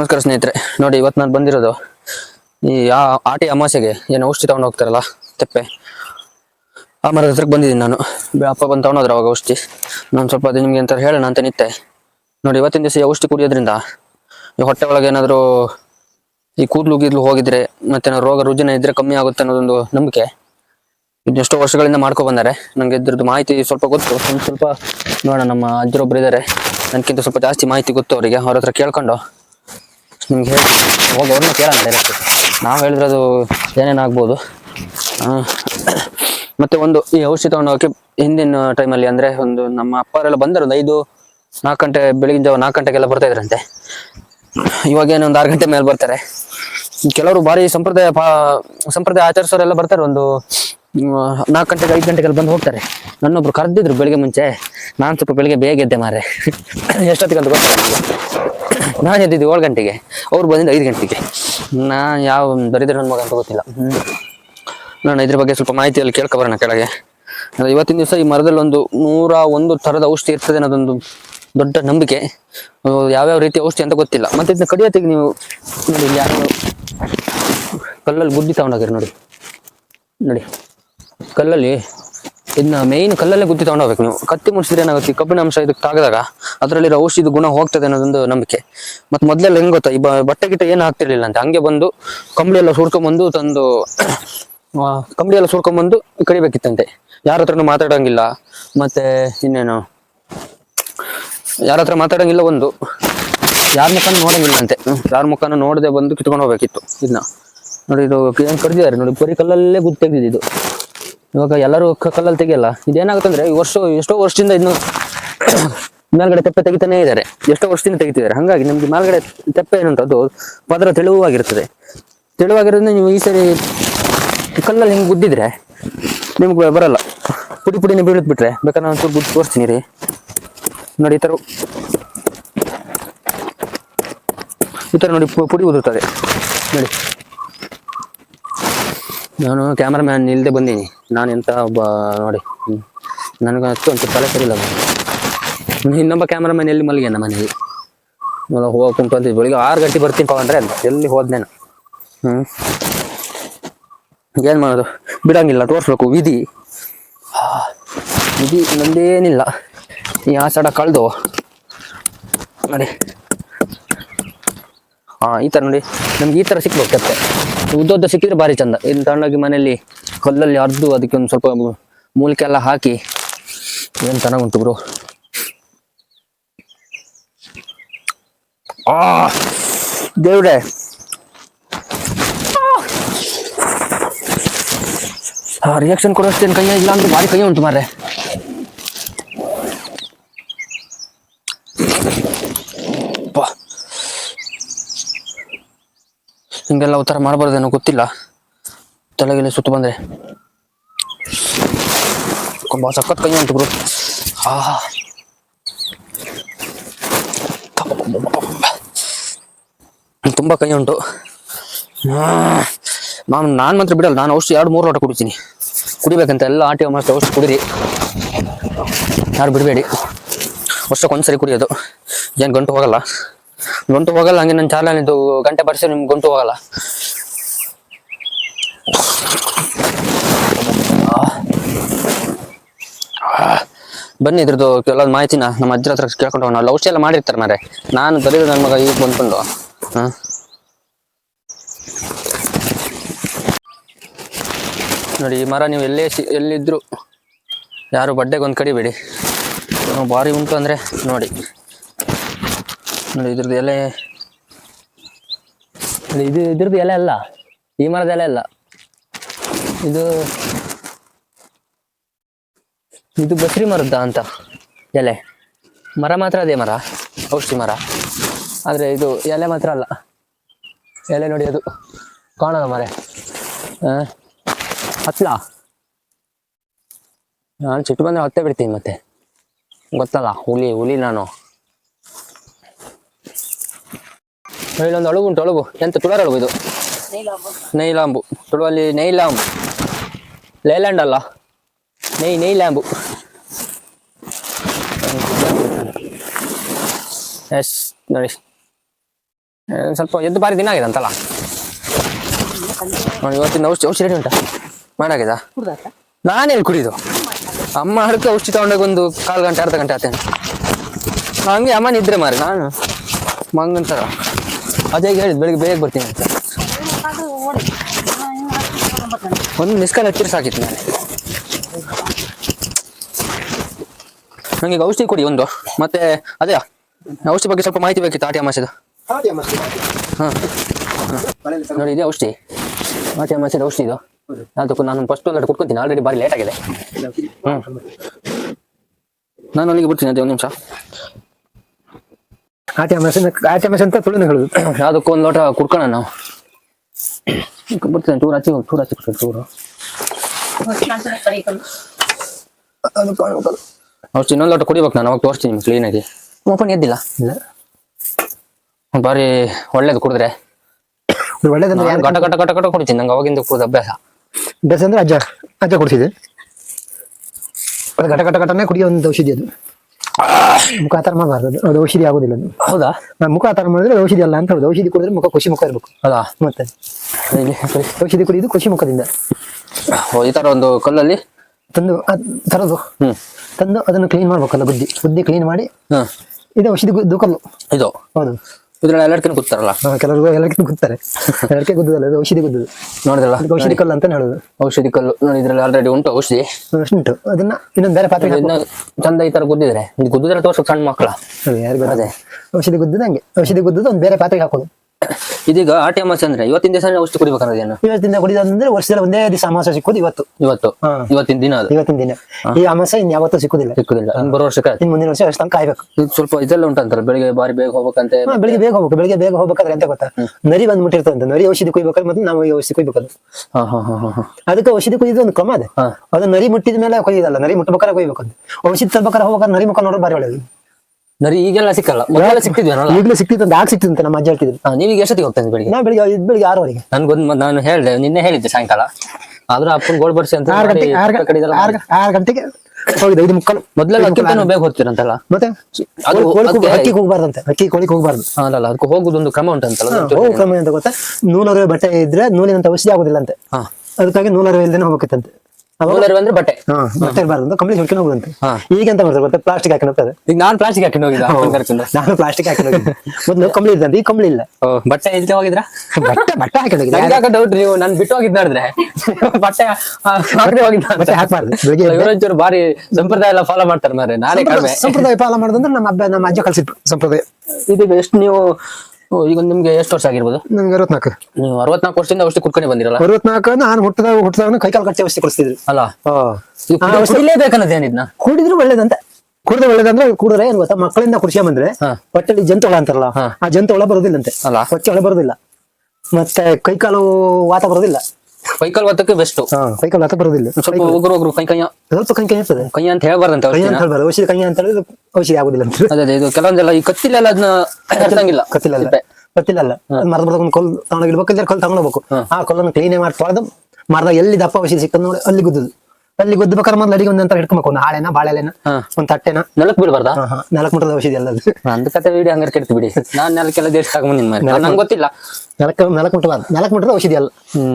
ನಮಸ್ಕಾರ ಸ್ನೇಹಿತರೆ. ನೋಡಿ, ಇವತ್ತು ನಾನು ಬಂದಿರೋದು ಈ ಆ ಆಟಿ ಅಮಾಸೆಗೆ ಏನು ಔಷಧಿ ತಗೊಂಡು ಹೋಗ್ತಾರಲ್ಲ, ತೆಪ್ಪೆ. ಆ ಮರದ ಹತ್ರಕ್ಕೆ ಬಂದಿದ್ದೀನಿ ನಾನು. ಅಪ್ಪ ಬಂದು ತಗೊಂಡೋದ್ರು ಅವಾಗ ಔಷಧಿ. ನಾನು ಸ್ವಲ್ಪ ಅದು ನಿಮ್ಗೆ ಅಂತ ಹೇಳೋಣ ಅಂತ ನಿಂತೆ. ನೋಡಿ, ಇವತ್ತಿನ ದಿವಸ ಈ ಔಷಧಿ ಕುಡಿಯೋದ್ರಿಂದ ಈ ಹೊಟ್ಟೆ ಒಳಗೆ ಏನಾದರೂ ಈ ಕೂದಲು ಗೀದ್ಲು ಹೋಗಿದ್ರೆ ಮತ್ತೆ ರೋಗ ರುಜಿನ ಇದ್ರೆ ಕಮ್ಮಿ ಆಗುತ್ತೆ ಅನ್ನೋದೊಂದು ನಂಬಿಕೆ. ಇದೆಷ್ಟೋ ವರ್ಷಗಳಿಂದ ಮಾಡ್ಕೊ ಬಂದಾರೆ. ನನಗೆ ಇದ್ರದ್ದು ಮಾಹಿತಿ ಸ್ವಲ್ಪ ಗೊತ್ತು. ಸ್ವಲ್ಪ ನೋಡೋಣ, ನಮ್ಮ ಅಜ್ಜರೊಬ್ರು ಇದ್ದಾರೆ ನನಗಿಂತ ಸ್ವಲ್ಪ ಜಾಸ್ತಿ ಮಾಹಿತಿ ಗೊತ್ತು ಅವರಿಗೆ. ಅವ್ರ ಹತ್ರ ಕೇಳ್ಕೊಂಡು. ನಿಮ್ಗೆ ಹೇಳಿ ಹೋಗಿ ಅವ್ರನ್ನ ಕೇಳೋಣ ಡೈರೆಕ್ಟ್ ನಾವು ಹೇಳಿದ್ರೆ ಅದು ಏನೇನಾಗ್ಬೋದು ಮತ್ತು ಒಂದು ಈ ಔಷಧಿ ತಗೊಂಡು ಹಿಂದಿನ ಟೈಮಲ್ಲಿ ಅಂದರೆ ಒಂದು ನಮ್ಮ ಅಪ್ಪರೆಲ್ಲ ಬಂದರು, ಒಂದು ಐದು ನಾಲ್ಕು ಗಂಟೆ ಬೆಳಗಿನ ಜಾವ ನಾಲ್ಕು ಗಂಟೆಗೆಲ್ಲ ಬರ್ತಾ ಇದ್ರಂತೆ. ಇವಾಗ ಒಂದು ಆರು ಗಂಟೆ ಮೇಲೆ ಬರ್ತಾರೆ. ಕೆಲವರು ಭಾರಿ ಸಂಪ್ರದಾಯ ಪಾ, ಸಂಪ್ರದಾಯ ಆಚರಿಸೋರೆಲ್ಲ ಬರ್ತಾರೆ, ಒಂದು ನಾಲ್ಕು ಗಂಟೆಗೆ, ಐದು ಗಂಟೆಗೆಲ್ಲ ಬಂದು ಹೋಗ್ತಾರೆ. ನನ್ನೊಬ್ರು ಕರೆದಿದ್ರು ಬೆಳಿಗ್ಗೆ ಮುಂಚೆ. ನಾನು ಸ್ವಲ್ಪ ಬೆಳಿಗ್ಗೆ ಬೇಗ ಎದ್ದೆ ಮಾರೆ ಎಷ್ಟೊತ್ತಿಗೆ ಅಂತ ಗೊತ್ತಿಲ್ಲ. ನಾನು ಎದ್ದಿದ್ದು ಏಳು ಗಂಟೆಗೆ. ಅವ್ರು ಬಂದಿದ್ದು ಐದು ಗಂಟೆಗೆ. ನಾನು ಯಾವ ದರಿದ್ರ ನನ್ನ ಮಗ ಅಂತ ಗೊತ್ತಿಲ್ಲ. ನಾನು ಇದ್ರ ಬಗ್ಗೆ ಸ್ವಲ್ಪ ಮಾಹಿತಿಯಲ್ಲಿ ಕೇಳ್ಕೊಬರೋಣ ಕೆಳಗೆ. ಅಂದರೆ ಇವತ್ತಿನ ದಿವಸ ಈ ಮರದಲ್ಲಿ ಒಂದು ನೂರ ಒಂದು ಥರದ ಔಷಧಿ ಇರ್ತದೆ ಅನ್ನೋದೊಂದು ದೊಡ್ಡ ನಂಬಿಕೆ. ಯಾವ್ಯಾವ ರೀತಿ ಔಷಧಿ ಅಂತ ಗೊತ್ತಿಲ್ಲ. ಮತ್ತೆ ಇದನ್ನ ಕಡಿಯೋತ್ತಿಗೆ ನೀವು ನೋಡಿ ಯಾರು ಕಲ್ಲಲ್ಲಿ ಬುದ್ಧಿ ತಗೊಂಡೋಗಿರಿ ನೋಡಿ. ನೋಡಿ. ಕಲ್ಲಲ್ಲಿ ಇದನ್ನ ಮೇಯ್ನ್ ಕಲ್ಲಲ್ಲೇ ಗುದ್ದಿ ತಗೊಂಡೋಗ್ಬೇಕು ನೀವು. ಕತ್ತಿ ಮುಡಿಸಿದ್ರೆ ಏನಾಗುತ್ತೆ? ಕಬ್ಬಿಣ ಅಂಶ ಇದಕ್ಕೆ ತಾಗದಾಗ ಅದರಲ್ಲಿರೋ ಔಷಧಿ ಗುಣ ಹೋಗ್ತದೆ ಅನ್ನೋದೊಂದು ನಂಬಿಕೆ. ಮತ್ತೆ ಮೊದಲೆಲ್ಲ ಹೆಂಗ್ ಗೊತ್ತಾ? ಈ ಬಟ್ಟೆ ಗಿಟ್ಟೆ ಏನು ಹಾಕ್ತಿರ್ಲಿಲ್ಲ ಅಂತ. ಹಂಗೆ ಬಂದು ಕಂಬಳಿ ಎಲ್ಲ ಸುಡ್ಕೊಂಬಂದು ತಂದು ಕಂಬಳಿ ಎಲ್ಲ ಸುಡ್ಕೊಂಡ್ಬಂದು ಕಡಿಬೇಕಿತ್ತಂತೆ. ಯಾರ ಹತ್ರನೂ ಮಾತಾಡಂಗಿಲ್ಲ. ಮತ್ತೆ ಇನ್ನೇನು? ಯಾರ ಹತ್ರ ಮಾತಾಡಂಗಿಲ್ಲ ಒಂದು. ಯಾರ ಮುಖಾನು ನೋಡಂಗಿಲ್ಲ ಅಂತೆ ಯಾರ ಮುಖಾನು ನೋಡದೆ ಬಂದು ಕಿತ್ಕೊಂಡು ಹೋಗ್ಬೇಕಿತ್ತು ಇದನ್ನ ನೋಡಿ ಇದು ಏನು ನೋಡಿ, ಬರೀ ಕಲ್ಲಲ್ಲೇ ಗುದ್ದು ಇದು. ಇವಾಗ ಎಲ್ಲರೂ ಕಲ್ಲಲ್ಲಿ ತೆಗಿಯಲ್ಲ ಇದೇನಾಗುತ್ತೆ ಅಂದ್ರೆ ಈ ವರ್ಷ ಎಷ್ಟೋ ವರ್ಷದಿಂದ ಇನ್ನು ಮೇಲ್ಗಡೆ ತೆಪ್ಪೆ ತೆಗಿತಾನೆ ಇದ್ದಾರೆ. ಎಷ್ಟೋ ವರ್ಷದಿಂದ ತೆಗಿತಿದ್ದಾರೆ. ಹಂಗಾಗಿ ನಿಮ್ಗೆ ಮೇಲ್ಗಡೆ ತೆಪ್ಪೆ ಏನಂತದ್ದು ಪದರ ತೆಳುವಾಗಿರ್ತದೆ ತೆಳುವಾಗಿರೋದ್ರಿಂದ ನೀವು ಈ ಸರಿ ಕಲ್ಲಲ್ಲಿ ಹಿಂಗೆ ಗುದ್ದಿದ್ರೆ ನಿಮ್ಗೆ ಬರಲ್ಲ. ಪುಡಿ ಪುಡಿನೇ ಬೀಳುತ್ತೆ ಬಿಟ್ರೆ ಬೇಕಾದ್ರೆ ನಾನು ಒಂಚೂರು ಗುದ್ದು ತೋರಿಸ್ತೀನಿ ರೀ. ನೋಡಿ, ಈ ಥರ ಈ ಥರ ನೋಡಿ ಪುಡಿ ಉದುರ್ತದೆ. ನೋಡಿ. ನಾನು ಕ್ಯಾಮ್ರಾಮ್ಯಾನ್ ಇಲ್ಲದೆ ಬಂದೀನಿ. ನಾನು ಎಂತ ಒಬ್ಬ, ನೋಡಿ. ನನಗೆ ಅಷ್ಟು ಅಂತ ತಲೆ ಸರಿಯಿಲ್ಲ ಅದು. ಇನ್ನೊಬ್ಬ ಕ್ಯಾಮ್ರಾಮ್ಯಾನ್ ಎಲ್ಲಿ ಮಲಗ್ಯಾನ ಮನೆಗೆ ನಾನು ಹೋಗಿ ಅಂತ ಬೆಳಿಗ್ಗೆ ಆರು ಗಂಟೆ ಬರ್ತೀನಪ್ಪ ಅಂದ್ರೆ ಅಂತ ಎಲ್ಲಿ ಹೋದ್ನೇನು ಹ್ಞೂ ಏನು ಮಾಡೋದು? ಬಿಡಂಗಿಲ್ಲ, ತೋರಿಸ್ಬೇಕು, ವಿಧಿ. ವಿಧಿ ನಂದೇನಿಲ್ಲ. ಆ ಸಡ ಕಳೆದು. ನೋಡಿ. ಹಾ, ಈ ತರ ನೋಡಿ. ನಮ್ಗೆ ಈ ತರ ಸಿಕ್ಬೇಕು ಕೆತ್ತೆ ಉದ್ದ ಸಿಕ್ಕಿದ್ರೆ ಭಾರಿ ಚಂದ. ಇನ್ನು ತಗೊಂಡೋಗಿ ಮನೆಯಲ್ಲಿ ಕಲ್ಲಲ್ಲಿ ಅರ್ದು ಅದಕ್ಕೆ ಒಂದು ಸ್ವಲ್ಪ ಮೂಲಿಕೆ ಎಲ್ಲ ಹಾಕಿ ಏನು ಚೆನ್ನಾಗುಂಟು ಬ್ರೋ ಆ, ದೇವ್ರೆ. ರಿಯಾಕ್ಷನ್ ಕೊಡೋಷ್ಟೇನು ಕೈಯ ಇಲ್ಲ ಅಂದ್ರೆ ಭಾರಿ ಕೈ ಉಂಟು ಮಾರ್ರೆ. ಹಿಂಗೆಲ್ಲ ಉತ್ತರ ಮಾಡಬಾರ್ದೇನೋ ಗೊತ್ತಿಲ್ಲ. ತಲೆಗೆಲ್ಲ ಸುತ್ತು ಬಂದ್ರೆ. ಭಾಳ ಸಖತ್ ಕೈ ಉಂಟು ಗುರು ಆ ತುಂಬ ಕೈ ಉಂಟು. ಮಾಮ್, ನಾನು ಮಾತ್ರ ಬಿಡಲ್ಲ, ನಾನು ಔಷಧಿ ಎರಡು, ಮೂರು ಲೋಟ ಕುಡಿತೀನಿ. ಕುಡಿಬೇಕಂತ ಎಲ್ಲ ಆಟಿ ಮಾಡ್ತಾ ಔಷಧಿ ಕುಡಿರಿ. ಯಾರು ಬಿಡಬೇಡಿ. ವರ್ಷಕ್ಕೊಂದ್ಸರಿ ಕುಡಿಯೋದು. ಏನು ಗಂಟು ಹೋಗಲ್ಲ. ಗಂಟು ಹೋಗಲ್ಲ, ಹಂಗೆ ನನ್ನ ಇದು ಗಂಟೆ ಬರ್ಸಿ ನಿಮ್ಗೆ ಗಂಟು ಹೋಗಲ್ಲ. ಬನ್ನಿ ಇದ್ರದ್ದು ಕೆಲವೊಂದು ಮಾಹಿತಿನ ನಮ್ಮ ಅಜ್ಜರ ಹತ್ರ ಕೇಳ್ಕೊಂಡು ಹೋಗೋಣ. ಅಲ್ಲಿ ಔಷಧಿ ಎಲ್ಲ ಮಾಡಿರ್ತಾರೆ ಮಾರೆ ನಾನು ಬರೀದು ನನ್ನ ಮಗ ಈಗ ಬಂದ್ಕೊಂಡು. ಹಾ. ನೋಡಿ, ಈ ಮರ ನೀವು ಎಲ್ಲೇ ಸಿ ಎಲ್ಲಿದ್ರು ಯಾರು ಬಡ್ಡೆಗೆ ಒಂದು ಕಡಿಬೇಡಿ. ಭಾರಿ ಉಂಟು ಅಂದರೆ ನೋಡಿ. ನೋಡಿ ಇದ್ರದ್ದು ಎಲೆ ಇದು ಇದ್ರದ್ದು ಎಲೆ ಅಲ್ಲ, ಈ ಮರದ ಎಲೆ ಅಲ್ಲ. ಇದು ಇದು ಬಸ್ರಿ ಮರದ ಅಂತ ಎಲೆ. ಮರ ಮಾತ್ರ ಅದೇ ಮರ, ಔಷಧಿ ಮರ. ಆದರೆ ಇದು ಎಲೆ ಮಾತ್ರ ಅಲ್ಲ. ಎಲೆ ನೋಡಿ ಅದು ಕಾಣೋಣ ಮರೆ. ಹತ್ಲ. ನಾನು ಚಿಟ್ಟು ಬಂದರೆ ಹತ್ತೇ ಬಿಡ್ತೀನಿ ಮತ್ತೆ. ಗೊತ್ತಲ್ಲ, ಹುಲಿ ಹುಲಿ ನಾನು. ಇಲ್ಲೊಂದು ಅಳುಗು ಉಂಟು ಅಳುಗು ಎಂತ ತುಳರ್ ಅಳುಗು ಇದು? ನೈಲಾಂಬು. ತುಳುವಲ್ಲಿ ನೈಲಾಂಬು. ಲೇಲ್ಯಾಂಡ್ ಅಲ್ಲ? ನೈ, ನೈಲಾಂಬು. ಎಸ್, ನೋಡಿ. ಸ್ವಲ್ಪ ಎದ್ದು ಬಾರಿ ದಿನ ಆಗಿದೆ ಅಂತಲ್ಲ? ಇವತ್ತಿನ ಔಷಧಿ ಔಷಧಿ ರೆಡಿ ಉಂಟಾ? ಮಾಡಾಗಿದ? ನಾನು ಎಲ್ಲಿ ಕುಡಿದು? ಅಮ್ಮ ಹಡಕ್ಕೆ ಔಷಧಿ ತಗೊಂಡಾಗ ಒಂದು ಕಾಲು ಗಂಟೆ, ಅರ್ಧ ಗಂಟೆ ಆತೇನೆ. ಹಂಗೆ ಅಮ್ಮ ನಿದ್ರೆ ಮಾರಿ ನಾನು. ಮಂಗಂತಾರ ಅದೇ ಹೇಳಿದ್ ಬೆಳಿಗ್ಗೆ ಬೇಗ ಬರ್ತೀನಿ ಅಂತ. ಒಂದು ಮಿಸ್ ಕಾಲ್ ಹತ್ತಿರ ಸಾಕಿತ್ತು ನಾನು. ನನಗೆ ಔಷಧಿ ಕೊಡಿ ಒಂದು. ಮತ್ತೆ ಅದೇ ಔಷಧಿ ಬಗ್ಗೆ ಸ್ವಲ್ಪ ಮಾಹಿತಿ ಬೇಕಿತ್ತು ಆಟಿ ಅಮಾಸೆದು ಹಾಂ ನೋಡಿ ಇದೆ ಔಷಧಿ. ಆಟಿ ಅಮಾಸೆದು ಔಷಧಿ ಇದು. ಅದಕ್ಕೂ ನಾನು ಫಸ್ಟ್ ಒಂದು ಕೊಡ್ಕೊತೀನಿ ಆಲ್ರೆಡಿ ಬಾರಿ ಲೇಟ್ ಆಗಿದೆ. ಹ್ಞೂ ನಾನು ಅಲ್ಲಿಗೆ ಬರ್ತೀನಿ ಅದೇ ಒಂದು ನಿಮಿಷ. ಆಟಿ ಅಮಾಸೆ ಆಚೆ ಅಮಾಸೆ ಅಂತ ತುಳುನ ಹೇಳುದು. ಯಾವುದಕ್ಕೂ ಒಂದು ಲೋಟ ಕುಡ್ಕೋಣ ನಾವು. ಬರ್ತೇನೆ ಚೂರು ಹಚ್ಚಿ ಚೂರು ಹಚ್ಚಿ ಕೊಡ್ತೇನೆ ಚೂರು ಔಷಧಿ ಇನ್ನೊಂದು ಲೋಟ ಕುಡಿಬೇಕು ನಾನು ಅವಾಗ ತೋರಿಸ್ತೀನಿ ನಿಮ್ಗೆ ಕ್ಲೀನಾಗಿ ಓಪನ್ ಎದ್ದಿಲ್ಲ? ಇಲ್ಲ. ಬಾರಿ ಒಳ್ಳೇದು ಕುಡಿದ್ರೆ. ಒಳ್ಳೇದಂದ್ರೆ ಗಟ ಗಟ ಗಟ ಗಟ ಕುಡಿತೀನಿ ನಂಗೆ ಅವಾಗಿಂದ ಕುಡಿದ ಅಭ್ಯಾಸ. ಅಭ್ಯಾಸ ಅಂದ್ರೆ ಅಜ್ಜ ಅಜ್ಜ ಕುಡಿಸಿದೆ ಗಟ ಗಟ ಗಟನೇ ಕುಡಿಯೋ ಒಂದು ಔಷಧಿ ಅದು. ಮುಖ ಆತರ ಮಾಡಬಾರ್ದು. ಅದು ಔಷಧಿ ಆಗುದಿಲ್ಲ ಅದು. ಹೌದಾ? ನಾನು ಮುಖ ಆತರ ಮಾಡಿದ್ರೆ ಅದು ಔಷಧಿ ಅಲ್ಲ ಅಂತ ಹೇಳುದು ಔಷಧಿ ಕುಡಿದ್ರೆ ಮುಖ ಖುಷಿ ಮುಖ ಇರಬೇಕು. ಹೌದಾ? ಮತ್ತೆ? ಇಲ್ಲಿ ಔಷಧಿ ಕುಡಿಯುದು ಖುಷಿ ಮುಖದಿಂದ. ಓ, ಈ ತರ ಒಂದು ಕಲ್ಲಲ್ಲಿ? ತಂದು ತರದು ತರೋದು. ಹ್ಮ್. ತಂದು ಅದನ್ನು ಕ್ಲೀನ್ ಮಾಡ್ಬೇಕಲ್ಲ ಬುದ್ಧಿ. ಬುದ್ಧಿ ಕ್ಲೀನ್ ಮಾಡಿ ಹ್ಮ್ ಇದು ಔಷಧಿ ಕಲ್ಲು. ಇದು? ಹೌದು. ಇದ್ರಲ್ಲಿ ಎಲ್ಲರ್ಕಿನ ಕೂತಾರಲ್ಲ ಕೆಲವರು ಎಲ್ಲರ್ಕಿನ ಕೂತಾರೆ ಎಲ್ಲರ್ಕೆ ಗುದ್ದದಲ್ಲ ಅದು ಔಷಧಿ ಗುದ್ದದು. ನೋಡಿದ್ರಲ್ಲ? ಔಷಧಿ ಕಲ್ಲು ಅಂತ ಹೇಳುದು. ಔಷಧಿ ಕಲ್ಲು. ನೋಡಿ ಇದ್ರಲ್ಲಿ ಆಲ್ರೆಡಿ ಉಂಟು ಔಷಧಿ. ಉಂಟು. ಅದನ್ನ ಇನ್ನೊಂದು ಬೇರೆ ಇದನ್ನ ಚಂದ ಈ ತರ ಗುದ್ದಿದ್ರೆ. ಗುದ್ದಿದ್ರೆ ತೋರ್ಸಕ್ ಸಣ್ಣ ಮಕ್ಕಳ. ಯಾರು ಅದೇ. ಔಷಧಿ ಗುದ್ದದ ಹಂಗೆ ಔಷಧಿ ಗುದ್ದದು ಒಂದು ಬೇರೆ ಪಾತ್ರೆಗೆ ಹಾಕೋದು. ಇದೀಗ ಆ ಟೈಮ್ ಅಂದ್ರೆ ಇವತ್ತಿನ ದಿವಸ ಔಷಧಿ ಕುಡಿಬೇಕನ್ನೋದೇನು ಇವತ್ತಿಂದ ಕುಡಿದಂದ್ರೆ ವರ್ಷದಲ್ಲಿ ಒಂದೇ ದಿವಸ ಅಮಾಸ ಸಿಕ್ಕುದು ಇವತ್ತು. ಇವತ್ತು. ಇವತ್ತಿನ ದಿನ ಅದು. ಇವತ್ತಿನ ದಿನ. ಈ ಅಮಾಸೆ ಇನ್ ಯಾವತ್ತೂ ಸಿಕ್ಕುದಿಲ್ಲ. ಸಿಕ್ಕುದಿಲ್ಲ. ಬರೋ ವರ್ಷಕ್ಕೆ ಇನ್ ಮುಂದಿನ ವರ್ಷ ಅಷ್ಟು ತಂಕ ಕಾಯ್ಬೇಕು. ಸ್ವಲ್ಪ ಇದೆಲ್ಲ ಉಂಟಂತಾರೆ. ಬೆಳಿಗ್ಗೆ ಬಾರಿ ಬೇಗ ಹೋಗ್ಬೇಕಂತ. ಬೆಳಿಗ್ಗೆ ಬೇಗ ಹೋಗ್ಬೇಕು. ಬೆಳಿಗ್ಗೆ ಬೇಗ ಹೋಗ್ಬೇಕಾದ್ರೆ ಅಂತ ಗೊತ್ತಾ? ನರಿ ಬಂದ್ಬಿಟ್ಟಿರ್ತಂತ ನರಿ ಔಷಧಿ ಕುಯ್ಬೇಕಾದ್ರೆ ಮತ್ತೆ ನಾವು ಈ ಔಷಧಿ ಕುಯ್ಬೇಕು ಅದಕ್ಕೆ ಔಷಧಿ ಕುಯ್ದು ಒಂದು ಕ್ರಮ ಅದೇ. ಅದು ನರಿ ಮುಟ್ಟಿದ ಮೇಲೆ ಕೊಯ್ಯೋದಲ್ಲ. ನರಿ ಮುಟ್ಟಬೇಕಾದ್ರೆ ಕೊಯ್ಬೇಕು ಅಂತ ಔಷಧಿ ತರ್ಬೇಕಾದ್ರೆ ಹೋಗ್ಬೇಕಾದ್ರೆ ನರಿ ಮುಖ ನೋಡೋದು ಬಾರಿ ಒಳ್ಳೇದು. ನರಿ ಈಗೆಲ್ಲ ಸಿಕ್ಕಲ್ಲ. ಮೊದಲೆಲ್ಲ ಸಿಕ್ತಿದ್ವೇನಲ್ಲ? ಈಗಲೂ ಸಿಕ್ತಿತ್ತು ಆಗ ಸಿಕ್ತಿತ್ತು ನಮ್ಮ ಅಜ್ಜ ಹೇಳ್ತಿದ್ರು? ಹಾ, ನೀವೀಗ ಎಷ್ಟೊತ್ತಿಗೆ ಹೋಗ್ತೇನೆ ಬೆಳಿಗ್ಗೆ? ನಾ ಬೆಳಿಗ್ಗೆ ಇದ್ ಬೆಳಿಗ್ಗೆ ಆರೂವರೆಗೆ. ನನ್ಗೊಂದು ನಾನು ಹೇಳ್ದೆ ನಿನ್ನೆ ಹೇಳಿದ್ದೆ ಸಾಯಂಕಾಲ. ಆದ್ರೂ ಅಪ್ಪ ಗೋಲ್ಡ್ ಬರ್ಸಿ ಅಂತ ಆರು ಗಂಟೆಗೆ ಆರು ಇದೆಲ್ಲ ಆರು ಗಂಟೆಗೆ ಹೋಗಿದೆ ಐದು ಮುಕ್ಕಲು. ಮೊದ್ಲೆಲ್ಲ ಅದಕ್ಕಿಂತ ಬೇಗ ಹೋಗ್ತೀರಂತಲ್ಲ? ಮತ್ತೆ? ಅದು ಕೋಳಿ- ಕೋಳಿ ಕೂಗು- ಅದಕ್ಕೆ- ಹಕ್ಕಿ ಹೋಗ್ಬಾರ್ದಂತೆ ಹಕ್ಕಿ ಕೋಳಿಗೆ ಹೋಗ್ಬಾರ್ದು ಅಲ್ಲಲ್ಲ ಅದಕ್ಕೆ ಹೋಗುದೊಂದು ಕ್ರಮ ಉಂಟಂತಲ್ಲ ಅದೊಂದು ಹೋಗು ಕ್ರಮ ಅಂತ ಗೊತ್ತಾ? ನೂಲರವೆ ಬಟ್ಟೆ ಇದ್ರೆ ನೂಲಿನಂತ ಔಷಧಿ ಆಗುದಿಲ್ಲ ಅಂತೆ. ಹಾ. ಅದಕ್ಕಾಗಿ ನೂಲರವೆ ಇಲ್ದೇನೆ ಹೋಗ್ಬೇಕಿತ್ತಂತೆ. ಅವಾಗ ನೂಲರು ಬಟ್ಟೆ. ಬಟ್ಟೆ ಇರಬಾರ್ದು. ಕಂಪ್ಲೀಟ್ ಹೊಡ್ಕೊಂಡು ಹೋಗುದಂತೆ. ಈಗ ಎಂತ ಮಾಡ್ತಾರೆ ಪ್ಲಾಸ್ಟಿಕ್ ಹಾಕೊಂಡು ಹೋಗ್ತಾರೆ. ಈಗ ನಾನು ಪ್ಲಾಸ್ಟಿಕ್ ಹಾಕೊಂಡು ಹೋಗಿದ್ದೆ ನಾನು ಪ್ಲಾಸ್ಟಿಕ್ ಹಾಕೊಂಡು ಹೋಗಿದ್ದೆ. ಮೊದ್ಲು ಕಂಬಳಿ ಇದ್ದಂತೆ ಈಗ ಕಂಬಳಿ ಇಲ್ಲ. ಬಟ್ಟೆ ಇಲ್ದೆ ಹೋಗಿದ್ರ? ಬಟ್ಟೆ ಬಟ್ಟೆ ಹಾಕೊಂಡು ಹೋಗಿದ್ದೆ. ಡೌಟ್ ನೀವು ನಾನು ಬಿಟ್ಟು ಹೋಗಿದ್ ನೋಡಿದ್ರೆ. ಬಟ್ಟೆ ಹಾಕದೆ ಹೋಗಿದ್ದ. ಬಟ್ಟೆ ಹಾಕ್ಬಾರ್ದು. ಬೆಳಿಗ್ಗೆ ಬಾರಿ ಸಂಪ್ರದಾಯ ಎಲ್ಲ ಫಾಲೋ ಮಾಡ್ತಾರೆ ಮಾರ್ರೆ ನಾನೇ ಕಡಿಮೆ. ಸಂಪ್ರದಾಯ ಫಾಲೋ ಮಾಡೋದಂದ್ರೆ ನಮ್ಮ ಅಬ್ಬ ನಮ್ಮ ಅಜ್ಜ ಕಲ್ಸಿದ್ರು ಸಂಪ್ರದಾಯ. ಇದು ಎಷ್ಟು ನೀವು ಈಗ ನಿಮ್ಗೆ ಎಷ್ಟು ವರ್ಷ ಆಗಿರ್ಬೋದು? ನಿಮ್ಗೆ ಅರವತ್ನಾಲ್ಕು. ನೀವು ಅರವತ್ನಾಲ್ಕು ವರ್ಷದಿಂದ ಔಷಧಿ ಕುಡ್ಕೊಂಡು ಬಂದಿರಲ್ಲ? ಅರವತ್ನಾಲ್ಕು ನಾನು ಹುಟ್ಟದಾಗ ಹುಟ್ಟದಾಗ ಕೈಕಾಲು ಕಟ್ಟಿ ಔಷಧಿ ಕೊಡಿಸ್ತಿದ್ರು ಅಲ್ಲ? ಆ ಇದು ಕುಡಿ- ಕುಡಿಲೇಬೇಕನ್ನೋದು ಏನಿದ್ನ ಕುಡಿದ್ರು ಒಳ್ಳೇದಂತೆ. ಕುಡಿದ್ರೆ ಒಳ್ಳೇದಂದ್ರೆ ಕುಡಿದ್ರೆ ಏನ್ ಗೊತ್ತಾ? ಮಕ್ಕಳಿಂದ ಕುಡಿಸ್ಕೊಂಡ್ ಬಂದ್ರೆ. ಹೊಟ್ಟೆಲಿ ಜಂತು ಹುಳ ಅಂತಾರಲ್ಲ ಆ ಜಂತು ಹುಳ ಬರೋದಿಲ್ಲಂತೆ. ಅಲ್ಲ? ಹೊಟ್ಟೆ ಒಳ ಬರೋದಿಲ್ಲ. ಮತ್ತೆ ಕೈ ಕಾಲು ವಾತ ಬರೋದಿಲ್ಲ. ಕೈಕಾಲ್ ಒತ್ತಕ್ಕೆ ಬೆಸ್ಟ್ ಕೈಕಾಲ್ ಹತ್ತ ಬರೋದಿಲ್ಲ. ಸ್ವಲ್ಪ ಉಗುರು ಉಗುರು ಕೈ ಕೈಯ ಸ್ವಲ್ಪ ಕೈ ಕೈ ಇರ್ತದೆ ಕೈ ಅಂತ ಹೇಳ್ಬಾರ್ದಂತ ಕೈ ಅಂತ ಹೇಳ್ಬಾರ್ದು. ಔಷಧಿ ಕೈ ಅಂತ ಹೇಳಿದ್ರೆ ಔಷಧಿ ಆಗುದಿಲ್ಲ ಅಂತ. ಅದೇ ಅದೇ ಇದು ಕೆಲವೊಂದೆಲ್ಲ ಈ ಕತ್ತಿಲೆಲ್ಲ ಅದನ್ನ ಕತ್ತಿಲ್ಲ ಸಿಪ್ಪೆ. ಕತ್ತಿಲ್ಲ ಮರದ ಬರ್ದ ಒಂದು ಕೊಲ್ ತಗೊಂಡೋಗಿರ್ಬೇಕು ಕೊಲ್ ತಗೊಂಡೋಗ್ಬೇಕು. ಆ ಕೊಲ್ಲನ್ನು ಕ್ಲೀನೇ ಮಾಡಿ ತೊಳೆದು ಮರದ ಎಲ್ಲಿ ದಪ್ಪ ಔಷಧಿ ಸಿಕ್ಕದ್ ನೋಡಿ ಅಲ್ಲಿ ಗುದ್ದುದು. ಅಲ್ಲಿ ಗುದ್ದಬೇಕಾದ್ರೆ ಮೊದಲು ಅಡಿಗೆ ಒಂದಂತ ಹಿಡ್ಕೊಬೇಕು ಒಂದು ಹಾಳೆನ ಬಾಳೆಲೆನ ಹಾ. ಒಂದ್ ತಟ್ಟೆನ. ನೆಲಕ್ ಬಿಡಬಾರ್ದ ಹಾ, ಹಾ, ನಾಲ್ಕು ಮುಟ್ಟದ ಔಷಧಿ ಅಲ್ಲ ಅದು. ನಂದು ಕತೆ ವಿಡಿಯೋ ಹಂಗಾರೆ ಕೆಡ್ತು ಬಿಡಿ. ನಾನ್ ನೆಲಕ್ಕೆಲ್ಲ ದೇಶ ತಗೊಂಡ್ ಮಾರಿ ನಂಗೆ ಗೊತ್ತಿಲ್ಲ. ನಾಲ್ಕು ನಾಲ್ಕು ಮುಟ್ಟಬಾರ್ದು ನಾಲ್ಕು ಮುಟ್ಟದ ಔಷಧಿ ಅಲ್ಲ.